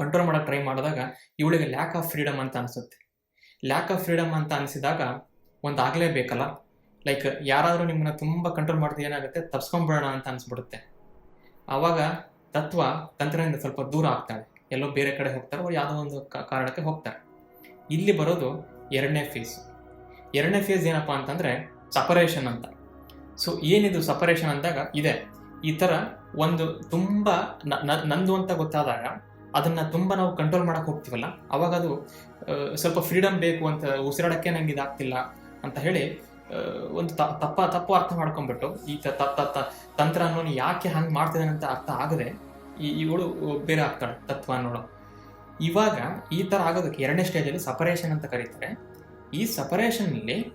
ಕಂಟ್ರೋಲ್ ಮಾಡೋಕ್ಕೆ ಟ್ರೈ ಮಾಡಿದಾಗ ಇವಳಿಗೆ ಲ್ಯಾಕ್ ಆಫ್ ಫ್ರೀಡಮ್ ಅಂತ ಅನಿಸುತ್ತೆ. ಲ್ಯಾಕ್ ಆಫ್ ಫ್ರೀಡಮ್ ಅಂತ ಅನಿಸಿದಾಗ ಒಂದು ಆಗಲೇಬೇಕಲ್ಲ ಲೈಕ್ ಯಾರಾದರೂ ನಿಮ್ಮನ್ನ ತುಂಬ ಕಂಟ್ರೋಲ್ ಮಾಡಿದ್ರೆ ಏನಾಗುತ್ತೆ? ತಪ್ಸ್ಕೊಂಬಿಡೋಣ ಅಂತ ಅನಿಸ್ಬಿಡುತ್ತೆ. ಆವಾಗ ತತ್ವ ತಂತ್ರದಿಂದ ಸ್ವಲ್ಪ ದೂರ ಆಗ್ತಾಳೆ. ಎಲ್ಲೋ ಬೇರೆ ಕಡೆ ಹೋಗ್ತಾರೆ, ಅವ್ರು ಯಾವುದೋ ಒಂದು ಕಾರಣಕ್ಕೆ ಹೋಗ್ತಾರೆ. ಇಲ್ಲಿ ಬರೋದು ಎರಡನೇ ಫೇಸ್ ಎರಡನೇ ಫೇಸ್ ಏನಪ್ಪ ಅಂತಂದರೆ ಸಪರೇಷನ್ ಅಂತ. ಸೊ ಏನಿದು ಸಪರೇಷನ್ ಅಂದಾಗ ಇದೆ. ಈ ಥರ ಒಂದು ತುಂಬ ನಂದು ಅಂತ ಗೊತ್ತಾದಾಗ ಅದನ್ನು ತುಂಬ ನಾವು ಕಂಟ್ರೋಲ್ ಮಾಡೋಕ್ಕೆ ಹೋಗ್ತೀವಲ್ಲ? ಅವಾಗ ಅದು ಸ್ವಲ್ಪ ಫ್ರೀಡಮ್ ಬೇಕು ಅಂತ ಉಸಿರಾಡಕ್ಕೆ ನಂಗೆ ಇದಾಗ್ತಿಲ್ಲ ಅಂತ ಹೇಳಿ ಒಂದು ತಪ್ಪ, ತಪ್ಪು ಅರ್ಥ ಮಾಡ್ಕೊಂಡ್ಬಿಟ್ಟು, ಈ ತ- ತ- ತ- ತ- ತಂತ್ರ ಅನ್ನೋನು ಯಾಕೆ ಹಂಗೆ ಮಾಡ್ತಿದ್ದಾನೆ ಅಂತ ಅರ್ಥ ಆಗದೆ ಈ, ಇವಳು ಬೇರೆ ಆಗ್ತಾಳೆ, ತತ್ವ ಅನ್ನೋಳು. ಇವಾಗ ಈ ಥರ ಆಗೋದಕ್ಕೆ ಎರಡನೇ ಸ್ಟೇಜಲ್ಲಿ ಸಪರೇಷನ್ ಅಂತ ಕರೀತಾರೆ. ಈ ಸಪರೇಷನ್ನಲ್ಲಿ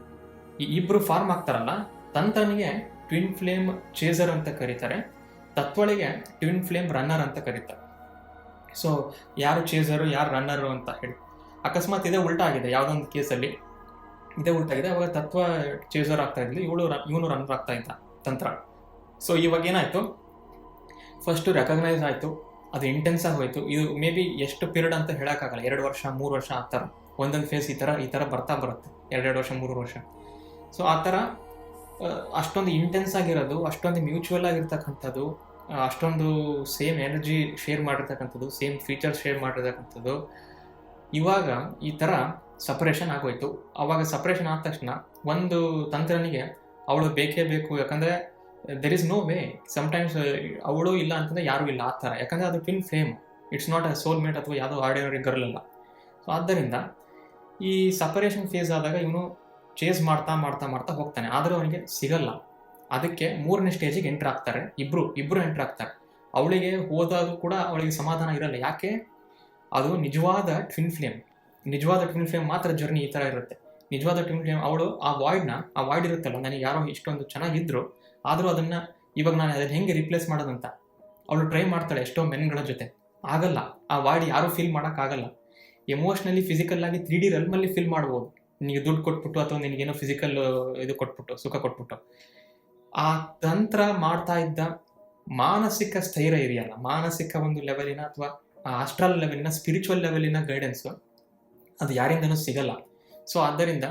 ಈ ಇಬ್ಬರು ಫಾರ್ಮ್ ಆಗ್ತಾರಲ್ಲ, ತಂತ್ರನಿಗೆ ಟ್ವಿನ್ ಫ್ಲೇಮ್ ಚೇಸರ್ ಅಂತ ಕರೀತಾರೆ, ತತ್ವಳಿಗೆ ಟ್ವಿನ್ ಫ್ಲೇಮ್ ರನ್ನರ್ ಅಂತ ಕರೀತಾರೆ. ಸೊ ಯಾರು ಚೇಸರು ಯಾರು ರನ್ನರು ಅಂತ ಹೇಳಿ. ಅಕಸ್ಮಾತ್ ಇದೇ ಉಲ್ಟಾ ಆಗಿದೆ, ಯಾವುದೊಂದು ಕೇಸಲ್ಲಿ ಇದೇ ಉಲ್ಟಾಗಿದೆ ಅವಾಗ ತತ್ವ ಚೇಸರ್ ಆಗ್ತಾ ಇದ್ಲಿ, ಇವಳು ಇವನು ರನ್ನರ್ ಆಗ್ತಾ ಇದ್ದ ತಂತ್ರ. ಸೊ ಇವಾಗ ಏನಾಯಿತು? ಫಸ್ಟು ರೆಕಗ್ನೈಸ್ ಆಯಿತು, ಅದು ಇಂಟೆನ್ಸ್ ಆಗಿ ಹೋಯಿತು. ಇದು ಮೇ ಬಿ ಎಷ್ಟು ಪೀರಿಯಡ್ ಅಂತ ಹೇಳೋಕ್ಕಾಗಲ್ಲ, ಎರಡು ವರ್ಷ, ಮೂರು ವರ್ಷ, ಆ ಥರ. ಒಂದೊಂದು ಫೇಸ್ ಈ ಥರ ಈ ಥರ ಬರ್ತಾ ಬರುತ್ತೆ ಎರಡೆರಡು ವರ್ಷ, ಮೂರು ವರ್ಷ. ಸೊ ಆ ಥರ ಅಷ್ಟೊಂದು ಇಂಟೆನ್ಸ್ ಆಗಿರೋದು, ಅಷ್ಟೊಂದು ಮ್ಯೂಚುವಲ್ ಆಗಿರ್ತಕ್ಕಂಥದ್ದು ಅಷ್ಟೊಂದು ಸೇಮ್ ಎನರ್ಜಿ ಶೇರ್ ಮಾಡಿರ್ತಕ್ಕಂಥದ್ದು ಸೇಮ್ ಫೀಚರ್ಸ್ ಶೇರ್ ಮಾಡಿರ್ತಕ್ಕಂಥದ್ದು. ಇವಾಗ ಈ ಥರ ಸಪ್ರೇಷನ್ ಆಗೋಯ್ತು. ಆವಾಗ ಸಪ್ರೇಷನ್ ಆದ ತಕ್ಷಣ ಒಂದು ತಂತ್ರನಿಗೆ ಅವಳು ಬೇಕೇ ಬೇಕು. ಯಾಕಂದರೆ there is no way sometimes ಅವಳು ಇಲ್ಲ ಅಂತಂದ್ರೆ ಯಾರೂ ಇಲ್ಲ ಆ ಥರ ಯಾಕಂದರೆ ಅದು pin flame it's not a soul mate ಅಥವಾ ಯಾವುದೋ ಆರ್ಡಿನರಿ ಗರ್ಲ್ ಅಲ್ಲ ಸೊ ಆದ್ದರಿಂದ ಈ ಸಪರೇಷನ್ ಫೇಸ್ ಆದಾಗ ಇವನು ಚೇಸ್ ಮಾಡ್ತಾ ಮಾಡ್ತಾ ಮಾಡ್ತಾ ಹೋಗ್ತಾನೆ. ಆದರೂ ಅವನಿಗೆ ಸಿಗಲ್ಲ. ಅದಕ್ಕೆ ಮೂರನೇ ಸ್ಟೇಜಿಗೆ ಎಂಟ್ರ್ ಆಗ್ತಾರೆ. ಇಬ್ರು ಇಬ್ರು ಎಂಟ್ರ್ ಆಗ್ತಾರೆ. ಅವಳಿಗೆ ಹೋದಾಗ ಕೂಡ ಅವಳಿಗೆ ಸಮಾಧಾನ ಇರಲ್ಲ. ಯಾಕೆ? ಅದು ನಿಜವಾದ ಟ್ವಿನ್ ಫ್ಲೇಮ್ ನಿಜವಾದ ಟ್ವಿನ್ ಫ್ಲೇಮ್ ಮಾತ್ರ ಜರ್ನಿ ಈ ಥರ ಇರುತ್ತೆ. ನಿಜವಾದ ಟ್ವಿನ್ ಫ್ಲೇಮ್ ಅವಳು ಆ ವಾಯ್ಡ್ನ ಆ ವಾಯ್ಡ್ ಇರುತ್ತಲ್ಲ, ನನಗೆ ಯಾರೋ ಇಷ್ಟೊಂದು ಚೆನ್ನಾಗಿದ್ರು, ಆದರೂ ಅದನ್ನು ಇವಾಗ ನಾನು ಅದನ್ನು ಹೆಂಗೆ ರಿಪ್ಲೇಸ್ ಮಾಡೋದಂತ ಅವಳು ಟ್ರೈ ಮಾಡ್ತಾಳೆ ಎಷ್ಟೋ ಮೆನ್ಗಳ ಜೊತೆ. ಆಗಲ್ಲ. ಆ ವಾಯ್ಡ್ ಯಾರೂ ಫೀಲ್ ಮಾಡೋಕ್ಕಾಗಲ್ಲ. ಎಮೋಷ್ನಲಿ ಫಿಸಿಕಲ್ ಆಗಿ ತ್ರೀ ಡಿ ರಲ್ಮಲ್ಲಿ ಫೀಲ್ ಮಾಡ್ಬೋದು. ನಿನಗೆ ದುಡ್ಡು ಕೊಟ್ಬಿಟ್ಟು ಅಥವಾ ನಿನಗೇನೋ ಫಿಸಿಕಲ್ ಇದು ಕೊಟ್ಬಿಟ್ಟು, ಸುಖ ಕೊಟ್ಬಿಟ್ಟು. ಆ ತಂತ್ರ ಮಾಡ್ತಾ ಇದ್ದ ಮಾನಸಿಕ ಸ್ಥೈರ್ಯ ಇದೆಯಲ್ಲ ಮಾನಸಿಕ ಒಂದು ಲೆವೆಲಿನ ಅಥವಾ ಆಸ್ಟ್ರಲ್ ಲೆವೆಲಿನ ಸ್ಪಿರಿಚುವಲ್ ಲೆವೆಲಿನ ಗೈಡೆನ್ಸ್ ಅದು ಯಾರಿಂದನೂ ಸಿಗಲ್ಲ. ಸೊ ಆದ್ದರಿಂದ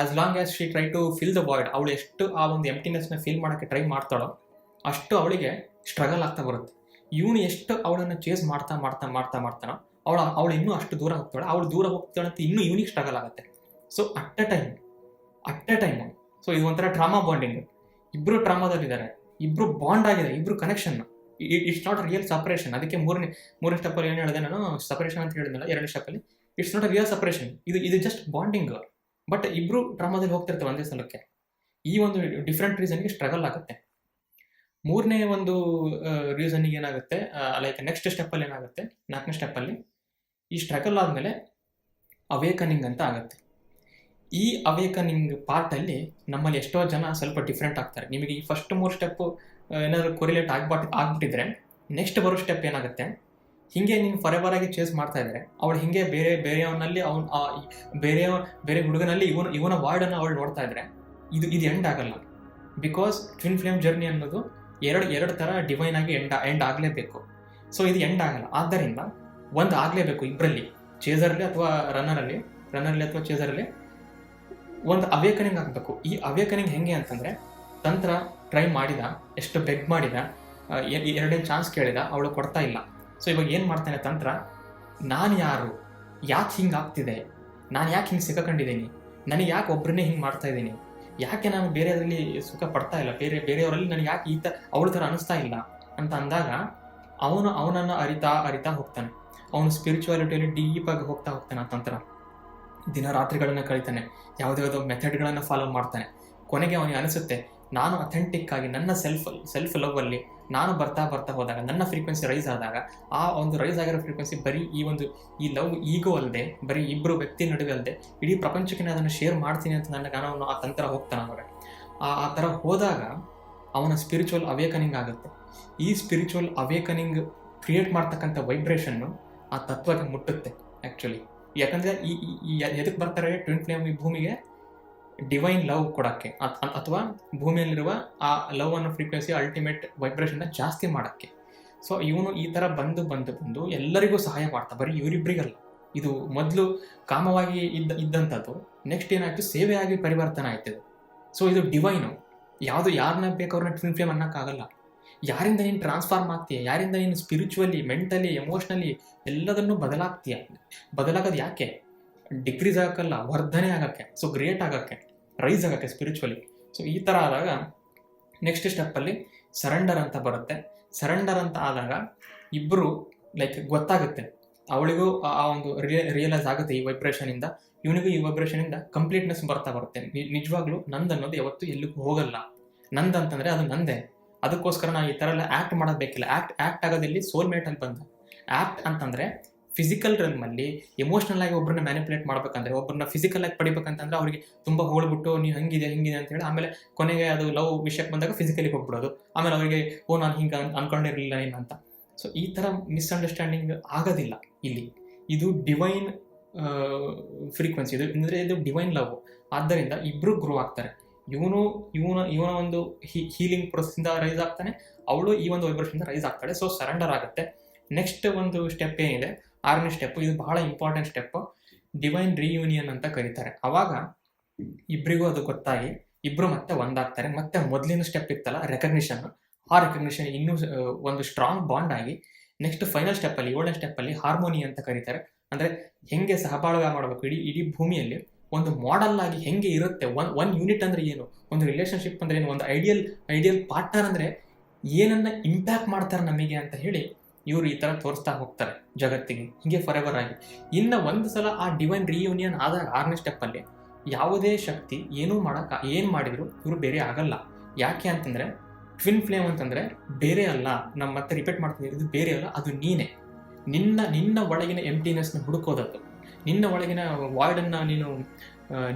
as long as she try to fill the void ಅವಳು ಎಷ್ಟು ಆ ಒಂದು ಎಂಟಿನೆಸ್ನ ಫೀಲ್ ಮಾಡೋಕ್ಕೆ ಟ್ರೈ ಮಾಡ್ತಾಳೋ, ಅಷ್ಟು ಅವಳಿಗೆ ಸ್ಟ್ರಗಲ್ ಆಗ್ತಾ ಬರುತ್ತೆ. ಇವನು ಎಷ್ಟು ಅವಳನ್ನು ಚೇಸ್ ಮಾಡ್ತಾ ಮಾಡ್ತಾ ಮಾಡ್ತಾ, ಮಾಡ್ತಾನೋ, ಅವಳು ಅವಳು ಇನ್ನೂ ಅಷ್ಟು ದೂರ ಹೋಗ್ತಾಳೆ. ಅವಳು ದೂರ ಹೋಗ್ತಾಳಂತ ಇನ್ನೂ ಇವನಿಗೆ ಸ್ಟ್ರಗಲ್ ಆಗುತ್ತೆ. So at a time at a time so ಇದು ಒಂಥರ ಟ್ರಾಮಾ ಬಾಂಡಿಂಗ್ ಇಬ್ಬರು ಟ್ರಾಮಾದಲ್ಲಿದ್ದಾರೆ ಇಬ್ರು ಬಾಂಡ್ ಆಗಿದೆ ಇಬ್ರು connection it's not real separation ಅದಕ್ಕೆ ಮೂರನೇ ಮೂರನೇ ಸ್ಟೆಪ್ಪಲ್ಲಿ ಏನು ಹೇಳಿದೆ ನಾನು? ಸಪರೇಷನ್ ಅಂತ ಹೇಳಿದ್ನಲ್ಲ, ಎರಡನೇ ಸ್ಟೆಪ್ಪಲ್ಲಿ ಇಟ್ಸ್ ನಾಟ್ ರಿಯಲ್ ಸಪರೇಷನ್ ಇದು ಇದು ಜಸ್ಟ್ ಬಾಂಡಿಂಗ್ ಬಟ್ ಇಬ್ರು ಟ್ರಾಮಾದಲ್ಲಿ ಹೋಗ್ತಿರ್ತವೆ ಒಂದೇ ಸಲಕ್ಕೆ. ಈ ಒಂದು ಡಿಫ್ರೆಂಟ್ ರೀಸನ್ಗೆ ಸ್ಟ್ರಗಲ್ ಆಗುತ್ತೆ. ಮೂರನೇ ಒಂದು ರೀಸನ್ಗೆ ಏನಾಗುತ್ತೆ? ಲೈಕ್ ನೆಕ್ಸ್ಟ್ ಸ್ಟೆಪ್ಪಲ್ಲಿ ಏನಾಗುತ್ತೆ? ನಾಲ್ಕನೇ ಸ್ಟೆಪ್ಪಲ್ಲಿ ಈ ಸ್ಟ್ರಗಲ್ ಆದಮೇಲೆ ಅವೇಕನಿಂಗ್ ಅಂತ ಆಗುತ್ತೆ. ಈ ಅವೇಕನಿಂಗ್ ಪಾರ್ಟಲ್ಲಿ ನಮ್ಮಲ್ಲಿ ಎಷ್ಟೋ ಜನ ಸ್ವಲ್ಪ ಡಿಫ್ರೆಂಟ್ ಆಗ್ತಾರೆ. ನಿಮಗೆ ಈ ಫಸ್ಟ್ ಮೂರು ಸ್ಟೆಪ್ಪು ಏನಾದರೂ ಕೊರಿಲೇಟ್ ಆಗ್ಬಾಟ್, ಆಗ್ಬಿಟ್ಟಿದ್ರೆ ನೆಕ್ಸ್ಟ್ ಬರೋ ಸ್ಟೆಪ್ ಏನಾಗುತ್ತೆ? ಹಿಂಗೆ ನೀನು ಫರೆವರ್ ಆಗಿ ಚೇಸ್ ಮಾಡ್ತಾ ಇದ್ರೆ, ಅವಳು ಹಿಂಗೆ ಬೇರೆ, ಬೇರೆಯವನಲ್ಲಿ ಅವನು ಬೇರೆ ಬೇರೆ ಹುಡುಗನಲ್ಲಿ ಇವನ ಇವನ ವಾರ್ಡನ್ನು ಅವಳು ನೋಡ್ತಾ ಇದ್ರೆ ಇದು ಇದು ಎಂಡ್ ಆಗಲ್ಲ. ಬಿಕಾಸ್ ಟ್ವಿನ್ ಫ್ಲೇಮ್ ಜರ್ನಿ ಅನ್ನೋದು ಎರಡು ಎರಡು ಥರ ಡಿವೈನ್ ಆಗಿ ಎಂಡ್ ಎಂಡ್ ಆಗಲೇಬೇಕು. ಸೊ ಇದು ಎಂಡ್ ಆಗಲ್ಲ. ಆದ್ದರಿಂದ ಒಂದು ಆಗಲೇಬೇಕು ಇಬ್ಬರಲ್ಲಿ ಚೇಸರಲ್ಲಿ ಅಥವಾ ರನ್ನರಲ್ಲಿ ರನ್ನರಲ್ಲಿ ಅಥವಾ ಚೇಸರಲ್ಲಿ ಒಂದು ಅವೇಕನಿಂಗ್ ಆಗಬೇಕು. ಈ ಅವೇಕನಿಂಗ್ ಹೆಂಗೆ ಅಂತಂದರೆ, ತಂತ್ರ ಟ್ರೈ ಮಾಡಿದ, ಎಷ್ಟು ಬೆಗ್ ಮಾಡಿದ ಎರಡನೇ ಚಾನ್ಸ್ ಕೇಳಿದ, ಅವಳು ಕೊಡ್ತಾ ಇಲ್ಲ. ಸೊ ಇವಾಗ ಏನು ಮಾಡ್ತಾನೆ ತಂತ್ರ? ನಾನು ಯಾರು? ಯಾಕೆ ಹಿಂಗೆ ಆಗ್ತಿದೆ? ನಾನು ಯಾಕೆ ಹಿಂಗೆ ಸಿಕ್ಕಕೊಂಡಿದ್ದೀನಿ? ನನಗೆ ಯಾಕೆ ಒಬ್ಬರನ್ನೇ ಹಿಂಗೆ ಮಾಡ್ತಾ ಇದ್ದೀನಿ? ಯಾಕೆ ನಾನು ಬೇರೆಯವರಲ್ಲಿ ಸುಖ ಪಡ್ತಾ ಇಲ್ಲ? ಬೇರೆ, ಬೇರೆಯವರಲ್ಲಿ ನನಗೆ ಯಾಕೆ ಈ ಥರ ಅವಳ ಥರ ಅನಿಸ್ತಾ ಇಲ್ಲ? ಅಂತ ಅಂದಾಗ, ಅವನು ಅವನನ್ನು ಅರಿತಾ ಅರಿತಾ ಹೋಗ್ತಾನೆ. ಅವನು ಸ್ಪಿರಿಚುವಾಲಿಟಿಯಲ್ಲಿ ಡೀಪಾಗಿ ಹೋಗ್ತಾ ಹೋಗ್ತಾನೆ ಆ ತಂತ್ರ. ದಿನ ರಾತ್ರಿಗಳನ್ನು ಯಾವುದೇ ಯಾವುದೋ ಮೆಥಡ್ಗಳನ್ನು ಫಾಲೋ ಮಾಡ್ತಾನೆ. ಕೊನೆಗೆ ಅವನಿಗೆ ಅನಿಸುತ್ತೆ, ನಾನು ಅಥೆಂಟಿಕ್ ಆಗಿ ನನ್ನ ಸೆಲ್ಫ್ ಸೆಲ್ಫ್ ಲವ್ವಲ್ಲಿ ನಾನು ಬರ್ತಾ ಬರ್ತಾ ಹೋದಾಗ, ನನ್ನ ಫ್ರೀಕ್ವೆನ್ಸಿ ರೈಸ್ ಆದಾಗ, ಆ ಒಂದು ರೈಸ್ ಆಗಿರೋ ಫ್ರೀಕ್ವೆನ್ಸಿ ಬರೀ ಈ ಒಂದು, ಈ ಲವ್ ಈಗೋ ಅಲ್ಲದೆ ಬರೀ ಇಬ್ಬರು ವ್ಯಕ್ತಿ ನಡುವೆ ಅಲ್ಲದೆ ಇಡೀ ಪ್ರಪಂಚಕ್ಕೆ ನಾನು ಅದನ್ನು ಶೇರ್ ಮಾಡ್ತೀನಿ ಅಂತ ನನ್ನ ಗಾನವನ್ನು ಆ ತಂತ್ರ ಹೋಗ್ತಾನೆ ಅವಾಗ ಆ ಆ ಥರ ಹೋದಾಗ ಅವನ ಸ್ಪಿರಿಚುವಲ್ ಅವೇಕನಿಂಗ್ ಆಗುತ್ತೆ. ಈ ಸ್ಪಿರಿಚುವಲ್ ಅವೇಕನಿಂಗ್ ಕ್ರಿಯೇಟ್ ಮಾಡ್ತಕ್ಕಂಥ ವೈಬ್ರೇಷನ್ನು ಆ ತತ್ವಕ್ಕೆ ಮುಟ್ಟುತ್ತೆ ಆ್ಯಕ್ಚುಲಿ ಯಾಕಂದರೆ ಈ ಎದಕ್ಕೆ ಬರ್ತಾರೆ ಟ್ವಿನ್ ಭೂಮಿಗೆ? ಡಿವೈನ್ ಲವ್ ಕೊಡೋಕ್ಕೆ. ಅಥವಾ ಭೂಮಿಯಲ್ಲಿರುವ ಆ ಲವ್ ಅನ್ನೋ ಫ್ರೀಕ್ವೆನ್ಸಿ ಅಲ್ಟಿಮೇಟ್ ವೈಬ್ರೇಷನ್ನ ಜಾಸ್ತಿ ಮಾಡೋಕ್ಕೆ. ಸೊ ಇವನು ಈ ಥರ ಬಂದು ಬಂದು ಬಂದು ಎಲ್ಲರಿಗೂ ಸಹಾಯ ಮಾಡ್ತಾ, ಬರೀ ಇವರಿಬ್ಬರಿಗಲ್ಲ ಇದು ಮೊದಲು ಕಾಮವಾಗಿ ಇದ್ದ ಇದ್ದಂಥದ್ದು ನೆಕ್ಸ್ಟ್ ಏನಾಯಿತು? ಸೇವೆಯಾಗಿ ಪರಿವರ್ತನೆ ಆಯ್ತದೆ. ಸೊ ಇದು ಡಿವೈನು ಯಾವುದು ಯಾರನ್ನ ಬೇಕಾದ್ರೆ ಟ್ವಿನ್ ಫ್ಲೇಮ್ ಅನ್ನೋಕ್ಕಾಗಲ್ಲ. ಯಾರಿಂದ ನೀನು ಟ್ರಾನ್ಸ್ಫಾರ್ಮ್ ಆಗ್ತೀಯ? ಯಾರಿಂದ ನೀನು ಸ್ಪಿರಿಚುವಲಿ ಮೆಂಟಲಿ ಎಮೋಷ್ನಲಿ ಎಲ್ಲದನ್ನು ಬದಲಾಗ್ತೀಯ? ಬದಲಾಗೋದು ಯಾಕೆ? ಡಿಕ್ರೀಸ್ ಆಗೋಕ್ಕಲ್ಲ, ವರ್ಧನೆ ಆಗೋಕ್ಕೆ ಸೊ ಗ್ರೇಟ್ ಆಗೋಕ್ಕೆ ರೈಸ್ ಆಗೋಕ್ಕೆ ಸ್ಪಿರಿಚುವಲಿ ಸೊ ಈ ಥರ ಆದಾಗ ನೆಕ್ಸ್ಟ್ ಸ್ಟೆಪ್ಪಲ್ಲಿ ಸರೆಂಡರ್ ಅಂತ ಬರುತ್ತೆ. ಸರೆಂಡರ್ ಅಂತ ಆದಾಗ ಇಬ್ಬರು ಲೈಕ್ ಗೊತ್ತಾಗುತ್ತೆ. ಅವಳಿಗೂ ಆ ಒಂದು ರಿಯಲೈಸ್ ಆಗುತ್ತೆ ಈ ವೈಬ್ರೇಷನಿಂದ ಇವನಿಗೂ ಈ ವೈಬ್ರೇಷನಿಂದ ಕಂಪ್ಲೀಟ್ನೆಸ್ ಬರ್ತಾ ಬರುತ್ತೆ. ನಿಜವಾಗ್ಲೂ ನಂದು ಅನ್ನೋದು ಯಾವತ್ತೂ ಎಲ್ಲಿಗೂ ಹೋಗಲ್ಲ. ನಂದಂತಂದ್ರೆ ಅದು ನಂದೇ. ಅದಕ್ಕೋಸ್ಕರ ನಾನು ಈ ಥರ ಎಲ್ಲ ಆ್ಯಕ್ಟ್ ಮಾಡೋದು ಬೇಕಿಲ್ಲ. ಆ್ಯಕ್ಟ್ ಆ್ಯಕ್ಟ್ ಆಗೋದಿಲ್ಲಿ ಸೋಲ್ಮೇಟ್ ಅಂತ ಬಂದ. ಆ್ಯಕ್ಟ್ ಅಂತಂದ್ರೆ ಫಿಸಿಕಲ್ ಅಲ್ಲಿ ಎಮೋಷನಲ್ ಆಗಿ ಒಬ್ಬರನ್ನ ಮ್ಯಾನಿಪುಲೇಟ್ ಮಾಡ್ಬೇಕಂದ್ರೆ ಒಬ್ಬರನ್ನ ಫಿಸಿಕಲ್ ಆಗಿ ಪಡಿಬೇಕಂತಂದ್ರೆ ಅವರಿಗೆ ತುಂಬ ಹೋಗ್ಬಿಟ್ಟು ನೀವು ಹಂಗಿದೆ, ಹಿಂಗಿದೆ ಅಂತ ಹೇಳಿ ಆಮೇಲೆ ಕೊನೆಗೆ ಅದು ಲವ್ ವಿಷಯಕ್ಕೆ ಬಂದಾಗ ಫಿಸಿಕಲಿ ಹೋಗ್ಬಿಡೋದು. ಆಮೇಲೆ ಅವರಿಗೆ, ಓ, ನಾನು ಹಿಂಗೆ ಅನ್ಕೊಂಡಿರಲಿಲ್ಲ ನೀನು ಅಂತ. ಸೊ ಈ ಥರ ಮಿಸ್ಅಂಡರ್ಸ್ಟ್ಯಾಂಡಿಂಗ್ ಆಗೋದಿಲ್ಲ ಇಲ್ಲಿ. ಇದು ಡಿವೈನ್ ಫ್ರೀಕ್ವೆನ್ಸಿ ಇದು, ಅಂದರೆ ಇದು ಡಿವೈನ್ ಲವ್ ಆದ್ದರಿಂದ ಇಬ್ಬರು ಗ್ರೋ ಆಗ್ತಾರೆ. ಇವನು, ಇವನ ಇವನ ಒಂದು ಹೀಲಿಂಗ್ ಪ್ರೊಸೆಸ್ಸಿಂದ ರೈಸ್ ಆಗ್ತಾನೆ. ಅವಳು ಈ ಒಂದು ವೈಬ್ರೇಷನ್ ರೈಸ್ ಆಗ್ತಾಳೆ. ಸೊ ಸರೆಂಡರ್ ಆಗುತ್ತೆ. ನೆಕ್ಸ್ಟ್ ಒಂದು ಸ್ಟೆಪ್ ಏನಿದೆ? ಆರನೇ ಸ್ಟೆಪ್ ಇದು ಬಹಳ ಇಂಪಾರ್ಟೆಂಟ್ ಸ್ಟೆಪ್ ಡಿವೈನ್ ರಿಯೂನಿಯನ್ ಅಂತ ಕರೀತಾರೆ. ಅವಾಗ ಇಬ್ಬರಿಗೂ ಅದು ಗೊತ್ತಾಗಿ, ಇಬ್ರು ಮತ್ತೆ ಒಂದಾಗ್ತಾರೆ. ಮತ್ತೆ ಮೊದಲಿನ ಸ್ಟೆಪ್ ಇತ್ತಲ್ಲ ರೆಕಗ್ನಿಷನ್ ಆ ರೆಕಗ್ನಿಷನ್ ಇನ್ನೂ ಒಂದು ಸ್ಟ್ರಾಂಗ್ ಬಾಂಡ್ ಆಗಿ ನೆಕ್ಸ್ಟ್ ಫೈನಲ್ ಸ್ಟೆಪ್ಪಲ್ಲಿ ಏಳನೇ ಸ್ಟೆಪ್ಪಲ್ಲಿ ಹಾರ್ಮೋನಿ ಅಂತ ಕರೀತಾರೆ. ಅಂದರೆ ಹೆಂಗೆ ಸಹಬಾಳ್ವೆ ಮಾಡಬೇಕು? ಇಡೀ ಇಡೀ ಭೂಮಿಯಲ್ಲಿ ಒಂದು ಮಾಡಲ್ ಆಗಿ ಹೆಂಗೆ ಇರುತ್ತೆ? ಒನ್ ಒನ್ ಯೂನಿಟ್ ಅಂದ್ರೆ ಏನು? ಒಂದು ರಿಲೇಶನ್ಶಿಪ್ ಅಂದ್ರೆ ಏನು? ಒಂದು ಐಡಿಯಲ್ ಐಡಿಯಲ್ ಪಾರ್ಟ್ನರ್ ಅಂದ್ರೆ ಏನನ್ನ ಇಂಪ್ಯಾಕ್ಟ್ ಮಾಡ್ತಾರೆ ನಮಗೆ ಅಂತ ಹೇಳಿ ಇವರು ಈ ಥರ ತೋರಿಸ್ತಾ ಹೋಗ್ತಾರೆ ಜಗತ್ತಿಗೆ. ಹಿಂಗೆ ಫಾರ್ ಎವರ್ ಆಗಿ. ಇನ್ನು ಒಂದು ಸಲ ಆ ಡಿವೈನ್ ರಿಯೂನಿಯನ್ ಆದಾಗ ಆರನೇ ಸ್ಟೆಪ್ಪಲ್ಲಿ ಯಾವುದೇ ಶಕ್ತಿ ಏನೂ ಮಾಡಕ್ಕ ಏನು ಮಾಡಿದ್ರು ಇವರು ಬೇರೆ ಆಗಲ್ಲ. ಯಾಕೆ ಅಂತಂದ್ರೆ ಟ್ವಿನ್ ಫ್ಲೇಮ್ ಅಂತಂದ್ರೆ ಬೇರೆ ಅಲ್ಲ. ನಮ್ಮ ಮತ್ತೆ ರಿಪೀಟ್ ಮಾಡ್ತೀವಿ ಇದು ಬೇರೆ ಅಲ್ಲ, ಅದು ನೀನೇ. ನಿನ್ನ ನಿನ್ನ ಒಳಗಿನ ಎಂಟಿನೆಸ್ನ ಹುಡುಕೋದದ್ದು. ನಿನ್ನ ಒಳಗಿನ ವಾರ್ಡನ್ನ ನೀನು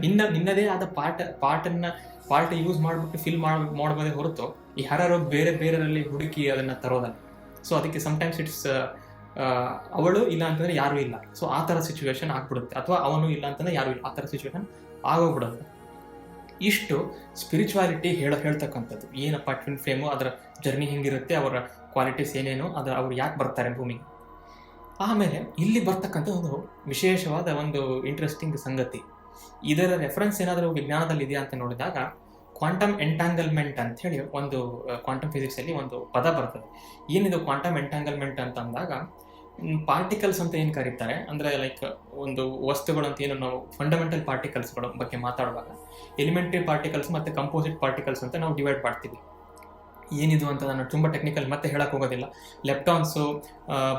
ನಿನ್ನ, ನಿನ್ನದೇ ಆದ ಪಾರ್ಟ್ ಪಾರ್ಟನ್ನ ಪಾರ್ಟ್ ಯೂಸ್ ಮಾಡಿಬಿಟ್ಟು ಫಿಲ್ ಮಾಡ್, ಮಾಡ್ಬೋದೇ ಹೊರತು ಈ ಹರರು ಬೇರೆ ಬೇರೆಯಲ್ಲಿ ಹುಡುಕಿ ಅದನ್ನ ತರೋದಲ್ಲ. ಸೊ ಅದಕ್ಕೆ ಸಮಟೈಮ್ಸ್ ಇಟ್ಸ್ ಅವಳು ಇಲ್ಲ ಅಂತಂದ್ರೆ ಯಾರು ಇಲ್ಲ. ಸೊ ಆ ಥರ ಸಿಚುವೇಶನ್ ಆಗ್ಬಿಡುತ್ತೆ. ಅಥವಾ ಅವನು ಇಲ್ಲ ಅಂತಂದ್ರೆ ಯಾರು ಇಲ್ಲ. ಆ ಥರ ಸಿಚುವೇಶನ್ ಆಗೋಗ್ಬಿಡುತ್ತೆ. ಇಷ್ಟು ಸ್ಪಿರಿಚುವಾಲಿಟಿ ಹೇಳ, ಹೇಳ್ತಕ್ಕಂಥದ್ದು. ಏನಪ್ಪ ಟ್ವಿನ್ ಫ್ಲೇಮು ಅದರ ಜರ್ನಿ ಹೆಂಗಿರುತ್ತೆ? ಅವರ ಕ್ವಾಲಿಟೀಸ್ ಏನೇನು? ಅದರ ಅವ್ರು ಯಾಕೆ ಬರ್ತಾರೆ ಭೂಮಿಗೆ? ಆಮೇಲೆ ಇಲ್ಲಿ ಬರ್ತಕ್ಕಂಥ ಒಂದು ವಿಶೇಷವಾದ ಒಂದು ಇಂಟ್ರೆಸ್ಟಿಂಗ್ ಸಂಗತಿ. ಇದರ ರೆಫರೆನ್ಸ್ ಏನಾದರೂ ವಿಜ್ಞಾನದಲ್ಲಿ ಇದೆಯಾ ಅಂತ ನೋಡಿದಾಗ ಕ್ವಾಂಟಮ್ ಎಂಟ್ಯಾಂಗಲ್ಮೆಂಟ್ ಅಂತ ಹೇಳಿ ಒಂದು ಕ್ವಾಂಟಮ್ ಫಿಸಿಕ್ಸಲ್ಲಿ ಒಂದು ಪದ ಬರ್ತದೆ. ಏನಿದು ಕ್ವಾಂಟಮ್ ಎಂಟ್ಯಾಂಗಲ್ಮೆಂಟ್ ಅಂತ ಅಂದಾಗ ಪಾರ್ಟಿಕಲ್ಸ್ ಅಂತ ಏನು ಕರೀತಾರೆ? ಅಂದರೆ ಲೈಕ್ ಒಂದು ವಸ್ತುಗಳು ಅಂತ ಏನು ನಾವು ಫಂಡಮೆಂಟಲ್ ಪಾರ್ಟಿಕಲ್ಸ್ಗಳ ಬಗ್ಗೆ ಮಾತಾಡುವಾಗ ಎಲಿಮೆಂಟ್ರಿ ಪಾರ್ಟಿಕಲ್ಸ್ ಮತ್ತು ಕಂಪೋಸಿಟ್ ಪಾರ್ಟಿಕಲ್ಸ್ ಅಂತ ನಾವು ಡಿವೈಡ್ ಮಾಡ್ತೀವಿ. ಏನಿದು ಅಂತ ನಾನು ತುಂಬ ಟೆಕ್ನಿಕಲ್ ಮತ್ತೆ ಹೇಳಕ್ಕೆ ಹೋಗೋದಿಲ್ಲ. ಲೆಪ್ಟಾನ್ಸು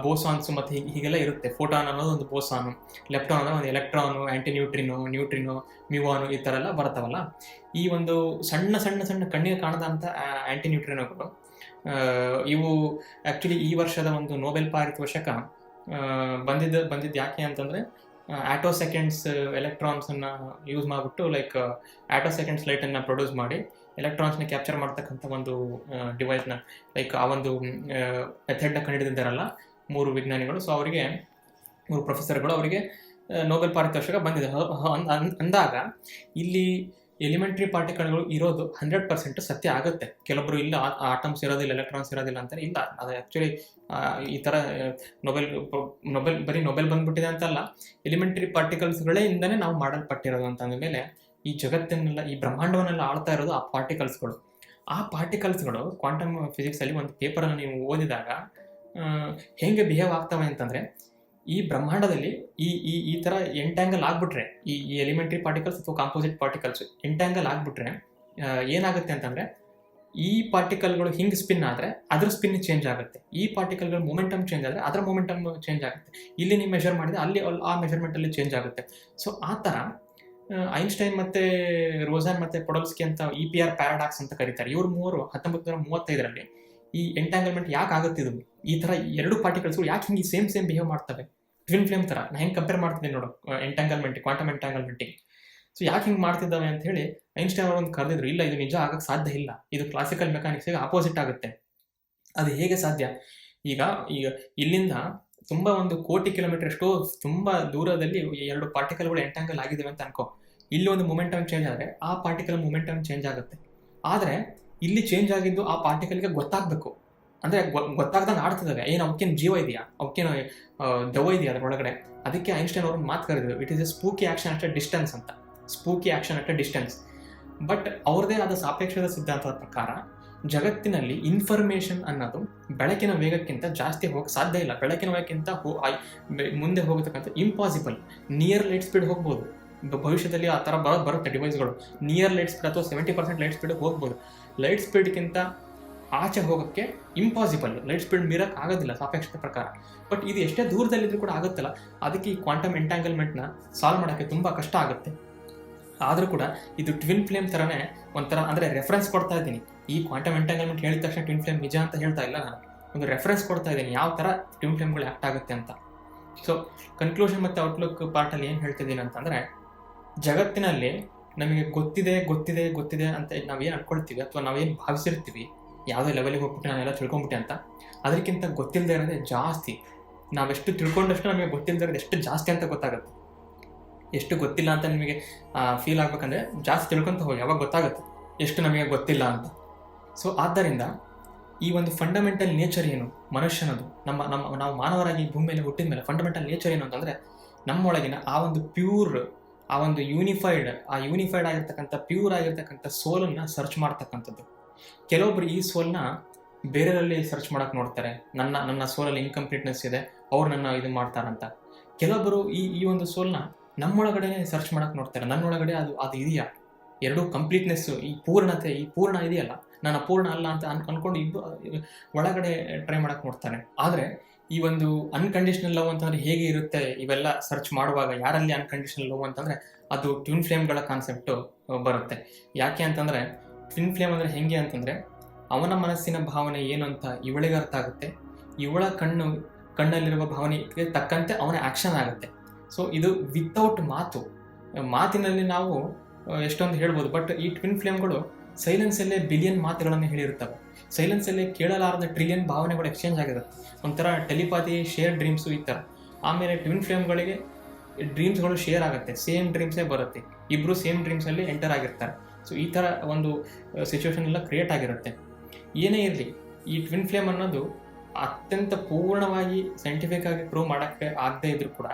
ಬೋಸಾನ್ಸು ಮತ್ತು ಹೀಗೆ ಹೀಗೆಲ್ಲ ಇರುತ್ತೆ. ಫೋಟಾನ್ ಅನ್ನೋದು ಒಂದು ಬೋಸಾನು ಲೆಪ್ಟಾನ್ ಅನ್ನೋದು ಒಂದು electron anti neutrino neutrino muon ಈ ಥರ ಎಲ್ಲ ಬರ್ತಾವಲ್ಲ. ಈ ಒಂದು ಸಣ್ಣ ಸಣ್ಣ ಸಣ್ಣ ಕಣ್ಣಿಗೆ ಕಾಣದಂಥ ಆ್ಯಂಟಿ ನ್ಯೂಟ್ರಿನೋಗಳು ಇವು ಆ್ಯಕ್ಚುಲಿ ಈ ವರ್ಷದ ಒಂದು ನೋಬೆಲ್ ಪಾರಿತೋಷಕ ಬಂದಿದ್ದು ಬಂದಿದ್ದು ಯಾಕೆ ಅಂತಂದರೆ ಆಟೋ ಸೆಕೆಂಡ್ಸ್ ಎಲೆಕ್ಟ್ರಾನ್ಸನ್ನು ಯೂಸ್ ಮಾಡಿಬಿಟ್ಟು ಲೈಕ್ ಆಟೋ ಸೆಕೆಂಡ್ಸ್ ಲೈಟನ್ನು ಪ್ರೊಡ್ಯೂಸ್ ಮಾಡಿ ಎಲೆಕ್ಟ್ರಾನ್ಸ್ನ ಕ್ಯಾಪ್ಚರ್ ಮಾಡ್ತಕ್ಕಂಥ ಒಂದು ಡಿವೈಸ್ನ ಲೈಕ್ ಆ ಒಂದು ಮೆಥಡ್ನ ಕಂಡುಹಿಡಿದಿದ್ದಾರಲ್ಲ, ಮೂರು ವಿಜ್ಞಾನಿಗಳು. ಸೊ ಅವರಿಗೆ, ಮೂರು ಪ್ರೊಫೆಸರ್ಗಳು ಅವರಿಗೆ ನೋಬೆಲ್ ಪಾರಿತೋಷಕ ಬಂದಿದೆ. ಅಂದಾಗ ಇಲ್ಲಿ ಎಲಿಮೆಂಟ್ರಿ ಪಾರ್ಟಿಕಲ್ಗಳು ಇರೋದು ಹಂಡ್ರೆಡ್ ಪರ್ಸೆಂಟ್ ಸತ್ಯ ಆಗುತ್ತೆ. ಕೆಲವೊಬ್ರು ಇಲ್ಲ ಆಟಮ್ಸ್ ಇರೋದಿಲ್ಲ ಎಲೆಕ್ಟ್ರಾನ್ಸ್ ಇರೋದಿಲ್ಲ ಅಂತಾರೆ. ಇಲ್ಲ, ಅದು ಆ್ಯಕ್ಚುಲಿ ಈ ಥರ ನೊಬೆಲ್ ನೊಬೆಲ್ ಬರೀ ನೊಬೆಲ್ ಬಂದ್ಬಿಟ್ಟಿದೆ ಅಂತಲ್ಲ ಎಲಿಮೆಂಟ್ರಿ ಪಾರ್ಟಿಕಲ್ಸ್ಗಳೇ ಇಂದನೇ ನಾವು ಮಾಡಲ್ಪಟ್ಟಿರೋದು ಅಂತ ಅಂದಮೇಲೆ ಈ ಜಗತ್ತನ್ನೆಲ್ಲ, ಈ ಬ್ರಹ್ಮಾಂಡವನ್ನೆಲ್ಲ ಆಳ್ತಾ ಇರೋದು ಆ ಪಾರ್ಟಿಕಲ್ಸ್ಗಳು ಆ ಪಾರ್ಟಿಕಲ್ಸ್ಗಳು ಕ್ವಾಂಟಮ್ ಫಿಸಿಕ್ಸಲ್ಲಿ ಒಂದು ಪೇಪರನ್ನು ನೀವು ಓದಿದಾಗ ಹೆಂಗೆ ಬಿಹೇವ್ ಆಗ್ತವೆ ಅಂತಂದರೆ, ಈ ಬ್ರಹ್ಮಾಂಡದಲ್ಲಿ ಈ ಈ ಈ ಥರ ಎಂಟ್ಯಾಂಗಲ್ ಆಗ್ಬಿಟ್ರೆ, ಈ ಈ ಎಲಿಮೆಂಟ್ರಿ ಪಾರ್ಟಿಕಲ್ಸ್ ಅಥವಾ ಕಾಂಪೋಸಿಟ್ ಪಾರ್ಟಿಕಲ್ಸ್ ಎಂಟ್ಯಾಂಗಲ್ ಆಗ್ಬಿಟ್ರೆ ಏನಾಗುತ್ತೆ ಅಂತಂದರೆ, ಈ ಪಾರ್ಟಿಕಲ್ಗಳು ಹಿಂಗೆ ಸ್ಪಿನ್ ಆದರೆ ಅದ್ರ ಸ್ಪಿನ್ ಚೇಂಜ್ ಆಗುತ್ತೆ. ಈ ಪಾರ್ಟಿಕಲ್ಗಳ ಮೊಮೆಂಟಮ್ ಚೇಂಜ್ ಆದರೆ ಅದರ ಮೊಮೆಂಟಮ್ ಚೇಂಜ್ ಆಗುತ್ತೆ. ಇಲ್ಲಿ ನೀವು ಮೆಷರ್ ಮಾಡಿದ್ರೆ ಅಲ್ಲಿ ಆ ಮೆಷರ್ಮೆಂಟಲ್ಲಿ ಚೇಂಜ್ ಆಗುತ್ತೆ. ಸೊ ಆ ಥರ ಐನ್ಸ್ಟೈನ್ ಮತ್ತೆ ರೋಸನ್ ಮತ್ತೆ ಪೊಡೋಲ್ಸ್ಕಿ ಅಂತ ಇ ಪಿ ಆರ್ ಪ್ಯಾರಾಡಾಕ್ಸ್ ಅಂತ ಕರೀತಾರೆ. ಇವ್ರು ಮೂವರು ಹತ್ತೊಂಬತ್ತು ನೂರ ಮೂವತ್ತೈದರಲ್ಲಿ ಈ ಎಂಟ್ಯಾಂಗಲ್ಮೆಂಟ್ ಯಾಕೆ ಆಗುತ್ತಿದ್ದು ಈ ಥರ ಎರಡು ಪಾರ್ಟಿಕಲ್ಸ್ಗಳು ಯಾಕೆ ಹಿಂಗೆ ಸೇಮ್ ಸೇಮ್ ಬಿಹೇವ್ ಮಾಡ್ತವೆ? ಟ್ವಿನ್ ಫ್ಲೇಮ್ ಥರ. ನಾ ಹೆಂಗೆ ಕಂಪೇರ್ ಮಾಡ್ತೀನಿ ನೋಡು ಎಂಟ್ಯಾಂಗಲ್ಮೆಂಟ್ ಕ್ವಾಂಟಮ್ ಎಂಟ್ಯಾಂಗಲ್ಮೆಂಟಿಗೆ ಸೊ ಯಾಕೆ ಹಿಂಗೆ ಮಾಡ್ತಿದ್ದಾವೆ ಅಂತ ಹೇಳಿ ಐನ್ಸ್ಟೈನ್ ಅವರು ಒಂದು ಕರೆದಿದ್ರು, ಇಲ್ಲ, ಇದು ನಿಜ ಆಗಕ್ಕೆ ಸಾಧ್ಯ ಇಲ್ಲ. ಇದು ಕ್ಲಾಸಿಕಲ್ ಮೆಕ್ಯಾನಿಕ್ಸಿಗೆ ಆಪೋಸಿಟ್ ಆಗುತ್ತೆ. ಅದು ಹೇಗೆ ಸಾಧ್ಯ? ಈಗ ಈಗ ಇಲ್ಲಿಂದ ತುಂಬಾ ಒಂದು ಕೋಟಿ ಕಿಲೋಮೀಟರ್ ಎಷ್ಟೋ ತುಂಬ ದೂರದಲ್ಲಿ ಎರಡು ಪಾರ್ಟಿಕಲ್ಗಳು ಎಂಟಾಂಗಲ್ ಆಗಿದ್ದಾವೆ ಅಂತ ಅನ್ಕೋ. ಇಲ್ಲಿ ಒಂದು ಮೊಮೆಂಟಮ್ ಚೇಂಜ್ ಆದರೆ ಆ ಪಾರ್ಟಿಕಲ್ ಮೊಮೆಂಟಮ್ ಚೇಂಜ್ ಆಗುತ್ತೆ. ಆದರೆ ಇಲ್ಲಿ ಚೇಂಜ್ ಆಗಿದ್ದು ಆ ಪಾರ್ಟಿಕಲ್ಗೆ ಗೊತ್ತಾಗಬೇಕು. ಅಂದರೆ ಗೊತ್ತಾಗ್ದಂಗೆ ಆಡ್ತಿದ್ದಾವೆ ಏನು ಅವಕ್ಕೇನು ಜೀವ ಇದೆಯಾ? ಅವಕ್ಕೇನು ದವ ಇದೆಯಾ ಅದರೊಳಗಡೆ? ಅದಕ್ಕೆ ಐನ್ಸ್ಟೈನ್ ಅವರು ಮಾತು ಕರೆದಿದ್ರು. It is a spooky action at distance ಅಂತ. Spooky action at distance but ಅವ್ರದೇ ಆದ ಸಾಪೇಕ್ಷದ ಸಿದ್ಧಾಂತದ ಪ್ರಕಾರ ಜಗತ್ತಿನಲ್ಲಿ ಇನ್ಫಾರ್ಮೇಷನ್ ಅನ್ನೋದು ಬೆಳಕಿನ ವೇಗಕ್ಕಿಂತ ಜಾಸ್ತಿ ಹೋಗಕ್ಕೆ ಸಾಧ್ಯ ಇಲ್ಲ. ಬೆಳಕಿನ ವೇಗಕ್ಕಿಂತ ಹೋ ಮುಂದೆ ಹೋಗತಕ್ಕಂಥ ಇಂಪಾಸಿಬಲ್ ನಿಯರ್ ಲೈಟ್ ಸ್ಪೀಡ್ ಹೋಗ್ಬೋದು. ಭವಿಷ್ಯದಲ್ಲಿ ಆ ಥರ ಬರೋದು ಬರುತ್ತೆ ಡಿವೈಸ್ಗಳು ನಿಯರ್ ಲೈಟ್ ಸ್ಪೀಡ್ ಅಥವಾ ಸೆವೆಂಟಿ ಪರ್ಸೆಂಟ್ ಲೈಟ್ ಸ್ಪೀಡ್ ಹೋಗ್ಬೋದು. ಲೈಟ್ ಸ್ಪೀಡ್ಗಿಂತ ಆಚೆ ಹೋಗೋಕ್ಕೆ ಇಂಪಾಸಿಬಲ್ ಲೈಟ್ ಸ್ಪೀಡ್ ಮೀರಕ್ಕೆ ಆಗೋದಿಲ್ಲ ಸಾಪೇಕ್ಷತೆ ಪ್ರಕಾರ. ಬಟ್ ಇದು ಎಷ್ಟೇ ದೂರದಲ್ಲಿದ್ರೂ ಕೂಡ ಆಗುತ್ತಲ್ಲ. ಅದಕ್ಕೆ ಈ ಕ್ವಾಂಟಮ್ ಎಂಟ್ಯಾಂಗಲ್ಮೆಂಟ್ನ ಸಾಲ್ವ್ ಮಾಡೋಕ್ಕೆ ತುಂಬ ಕಷ್ಟ ಆಗುತ್ತೆ. ಆದರೂ ಕೂಡ ಇದು ಟ್ವಿನ್ ಫ್ಲೇಮ್ ಥರನೇ ಒಂಥರ ಅಂದರೆ ರೆಫರೆನ್ಸ್ ಕೊಡ್ತಾ ಇದ್ದೀನಿ. ಈ ಕ್ವಾಂಟಮ್ ಎಂಟ್ಯಾಂಗಲ್ಮೆಂಟ್ ಹೇಳಿದ ತಕ್ಷಣ ಟ್ವಿನ್ ಫ್ಲೇಮ್ ನಿಜ ಅಂತ ಹೇಳ್ತಾ ಇಲ್ಲ ನಾನು. ಒಂದು ರೆಫರೆನ್ಸ್ ಕೊಡ್ತಾ ಇದ್ದೀನಿ, ಯಾವ ಥರ ಟ್ವಿನ್ ಫ್ಲೇಮ್ಗಳು ಆ್ಯಕ್ಟ್ ಆಗುತ್ತೆ ಅಂತ. ಸೊ ಕನ್ಕ್ಲೂಷನ್ ಮತ್ತು ಔಟ್ಲುಕ್ ಪಾರ್ಟಲ್ಲಿ ಏನು ಹೇಳ್ತಿದ್ದೀನಿ ಅಂತಂದರೆ, ಜಗತ್ತಿನಲ್ಲಿ ನಮಗೆ ಗೊತ್ತಿದೆ ಗೊತ್ತಿದೆ ಗೊತ್ತಿದೆ ಅಂತ ನಾವೇನು ಅನ್ಕೊಳ್ತೀವಿ ಅಥವಾ ನಾವೇನು ಭಾವಿಸಿರ್ತೀವಿ, ಯಾವುದೇ ಲೆವೆಲಿಗೆ ಹೋಗ್ಬಿಟ್ಟು ನಾನೆಲ್ಲ ತಿಳ್ಕೊಂಬಿಟ್ಟೆ ಅಂತ, ಅದಕ್ಕಿಂತ ಗೊತ್ತಿಲ್ಲದೆ ಇರೋದೇ ಜಾಸ್ತಿ. ನಾವೆಷ್ಟು ತಿಳ್ಕೊಂಡಷ್ಟು ನಮಗೆ ಗೊತ್ತಿಲ್ಲದೆ ಇರೋದು ಎಷ್ಟು ಜಾಸ್ತಿ ಅಂತ ಗೊತ್ತಾಗುತ್ತೆ. ಎಷ್ಟು ಗೊತ್ತಿಲ್ಲ ಅಂತ ನಿಮಗೆ ಫೀಲ್ ಆಗ್ಬೇಕಂದ್ರೆ ಜಾಸ್ತಿ ತಿಳ್ಕೊಂತ ಹೋಗಿ, ಯಾವಾಗ ಗೊತ್ತಾಗುತ್ತೆ? ಎಷ್ಟು ನಮಗೆ ಗೊತ್ತಿಲ್ಲ ಅಂತ. ಸೊ ಆದ್ದರಿಂದ ಈ ಒಂದು ಫಂಡಮೆಂಟಲ್ ನೇಚರ್ ಏನು? ಮನುಷ್ಯನದು. ನಮ್ಮ ನಮ್ಮ, ನಾವು ಮಾನವರಾಗಿ ಭೂಮಿ ಮೇಲೆ ಹುಟ್ಟಿದ ಮೇಲೆ ಫಂಡಮೆಂಟಲ್ ನೇಚರ್ ಏನು ಅಂತಂದರೆ ನಮ್ಮೊಳಗಿನ ಆ ಒಂದು ಪ್ಯೂರ್ ಆ ಒಂದು ಯೂನಿಫೈಡ್ ಆ ಯೂನಿಫೈಡ್ ಆಗಿರ್ತಕ್ಕಂಥ ಪ್ಯೂರ್ ಆಗಿರ್ತಕ್ಕಂಥ ಸೋಲನ್ನು ಸರ್ಚ್ ಮಾಡ್ತಕ್ಕಂಥದ್ದು. ಕೆಲವೊಬ್ರು ಈ ಸೋಲ್ನ ಬೇರೆಯವರಲ್ಲಿ ಸರ್ಚ್ ಮಾಡೋಕೆ ನೋಡ್ತಾರೆ. ನನ್ನ ನನ್ನ ಸೋಲಲ್ಲಿ ಇನ್ಕಂಪ್ಲೀಟ್ನೆಸ್ ಇದೆ, ಅವ್ರು ನನ್ನ ಇದು ಮಾಡ್ತಾರಂತ. ಕೆಲವೊಬ್ಬರು ಈ ಈ ಒಂದು ಸೋಲ್ನ ನಮ್ಮೊಳಗಡೆ ಸರ್ಚ್ ಮಾಡೋಕೆ ನೋಡ್ತಾರೆ. ನನ್ನೊಳಗಡೆ ಅದು ಅದು ಇದೆಯಾ? ಎರಡೂ ಕಂಪ್ಲೀಟ್ನೆಸ್ಸು ಈ ಪೂರ್ಣತೆ, ಈ ಪೂರ್ಣ ಇದೆಯಲ್ಲ? ನಾನು ಅಪೂರ್ಣ ಅಲ್ಲ ಅಂತ ಅನ್ ಅನ್ಕೊಂಡು ಇಬ್ಬರು ಒಳಗಡೆ ಟ್ರೈ ಮಾಡಕ್ಕೆ ನೋಡ್ತಾರೆ. ಆದರೆ ಈ ಒಂದು ಅನ್ಕಂಡೀಷನಲ್ ಲವ್ ಅಂತಂದ್ರೆ ಹೇಗೆ ಇರುತ್ತೆ ಇವೆಲ್ಲ ಸರ್ಚ್ ಮಾಡುವಾಗ ಯಾರಲ್ಲಿ ಅನ್ಕಂಡೀಷನಲ್ ಲವ್ ಅಂತಂದ್ರೆ ಅದು ಟ್ವಿನ್ ಫ್ಲೇಮ್ಗಳ ಕಾನ್ಸೆಪ್ಟು ಬರುತ್ತೆ. ಯಾಕೆ ಅಂತಂದ್ರೆ ಟ್ವಿನ್ ಫ್ಲೇಮ್ ಅಂದ್ರೆ ಹೆಂಗೆ ಅಂತಂದ್ರೆ ಅವನ ಮನಸ್ಸಿನ ಭಾವನೆ ಏನು ಅಂತ ಇವಳಿಗೆ ಅರ್ಥ ಆಗುತ್ತೆ. ಇವಳ ಕಣ್ಣು, ಕಣ್ಣಲ್ಲಿರುವ ಭಾವನೆಗೆ ತಕ್ಕಂತೆ ಅವನ ಆಕ್ಷನ್ ಆಗುತ್ತೆ. ಸೊ ಇದು ವಿತೌಟ್ ಮಾತು. ಮಾತಿನಲ್ಲಿ ನಾವು ಎಷ್ಟೊಂದು ಹೇಳ್ಬೋದು ಬಟ್ ಈ ಟ್ವಿನ್ ಫ್ಲೇಮ್ಗಳು ಸೈಲೆನ್ಸಲ್ಲೇ ಬಿಲಿಯನ್ ಮಾತುಗಳನ್ನು ಹೇಳಿರ್ತವೆ ಸೈಲೆನ್ಸಲ್ಲೇ ಕೇಳಲಾರದ ಟ್ರಿಲಿಯನ್ ಭಾವನೆಗಳು ಎಕ್ಸ್ಚೇಂಜ್ ಆಗಿರುತ್ತೆ ಒಂಥರ ಟೆಲಿಪಾತಿ ಶೇರ್ ಡ್ರೀಮ್ಸು ಈ ಥರ. ಆಮೇಲೆ ಟ್ವಿನ್ ಫ್ಲೇಮ್ಗಳಿಗೆ ಡ್ರೀಮ್ಸ್ಗಳು ಶೇರ್ ಆಗುತ್ತೆ. ಸೇಮ್ ಡ್ರೀಮ್ಸೇ ಬರುತ್ತೆ. ಇಬ್ಬರು ಸೇಮ್ ಡ್ರೀಮ್ಸಲ್ಲಿ ಎಂಟರ್ ಆಗಿರ್ತಾರೆ. ಸೊ ಈ ಥರ ಒಂದು ಸಿಚುವೇಶನ್ ಎಲ್ಲ ಕ್ರಿಯೇಟ್ ಆಗಿರುತ್ತೆ. ಏನೇ ಇರಲಿ, ಈ ಟ್ವಿನ್ ಫ್ಲೇಮ್ ಅನ್ನೋದು ಅತ್ಯಂತ ಪೂರ್ಣವಾಗಿ ಸೈಂಟಿಫಿಕ್ ಆಗಿ ಪ್ರೂವ್ ಮಾಡೋಕ್ಕೆ ಆಗದೇ ಇದ್ರು ಕೂಡ,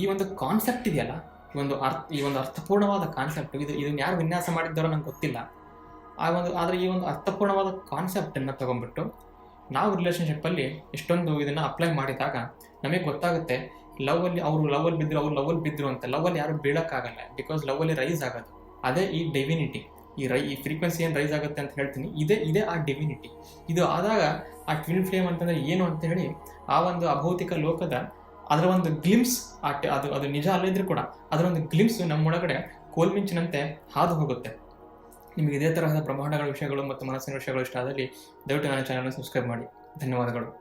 ಈ ಒಂದು ಕಾನ್ಸೆಪ್ಟ್ ಇದೆಯಲ್ಲ? ಈ ಒಂದು ಅರ್ಥ, ಈ ಒಂದು ಅರ್ಥಪೂರ್ಣವಾದ ಕಾನ್ಸೆಪ್ಟ್ ಇದು, ಇದನ್ನ ಯಾರು ವಿನ್ಯಾಸ ಮಾಡಿದ್ದಾರೋ ನಂಗೆ ಗೊತ್ತಿಲ್ಲ. ಆ ಒಂದು, ಆದರೆ ಈ ಒಂದು ಅರ್ಥಪೂರ್ಣವಾದ ಕಾನ್ಸೆಪ್ಟನ್ನು ತಗೊಂಡ್ಬಿಟ್ಟು ನಾವು ರಿಲೇಷನ್ಶಿಪ್ಪಲ್ಲಿ ಎಷ್ಟೊಂದು ಇದನ್ನು ಅಪ್ಲೈ ಮಾಡಿದಾಗ ನಮಗೆ ಗೊತ್ತಾಗುತ್ತೆ ಲವಲ್ಲಿ ಅವರು ಲವಲ್ಲಿ ಬಿದ್ದರು ಅವ್ರು ಲವಲ್ಲಿ ಬಿದ್ದರು ಅಂತ. ಲವಲ್ಲಿ ಯಾರು ಬೀಳೋಕ್ಕಾಗಲ್ಲ. ಬಿಕಾಸ್ ಲವಲ್ಲಿ ರೈಸ್ ಆಗೋದು. ಅದೇ ಈ ಡೆವಿನಿಟಿ ಈ ರೈ ಈ ಫ್ರೀಕ್ವೆನ್ಸಿ ಏನು ರೈಸ್ ಆಗುತ್ತೆ ಅಂತ ಹೇಳ್ತೀನಿ. ಇದೇ ಇದೇ ಆ ಡೆವಿನಿಟಿ ಇದು ಆದಾಗ ಆ ಟ್ವಿನ್ ಫ್ಲೇಮ್ ಅಂತಂದರೆ ಏನು ಅಂತ ಹೇಳಿ ಆ ಒಂದು ಅಭೌತಿಕ ಲೋಕದ ಅದರ ಒಂದು ಗ್ಲಿಮ್ಸ್ ಆ ಅದು ಅದು ನಿಜ ಅಲ್ಲದಿದ್ರು ಕೂಡ ಅದರ ಒಂದು ಗ್ಲಿಮ್ಸ್ ನಮ್ಮೊಳಗಡೆ ಕೋಲ್ಮಿಂಚಿನಂತೆ ಹಾದು ಹೋಗುತ್ತೆ. ನಿಮಗೆ ಇದೇ ತರಹದ ಬ್ರಹ್ಮಾಂಡಗಳ ವಿಷಯಗಳು ಮತ್ತು ಮನಸ್ಸಿನ ವಿಷಯಗಳು ಇಷ್ಟ ಆದಲ್ಲಿ ದಯವಿಟ್ಟು ನನ್ನ ಚಾನಲ್ನ ಸಬ್ಸ್ಕ್ರೈಬ್ ಮಾಡಿ. ಧನ್ಯವಾದಗಳು.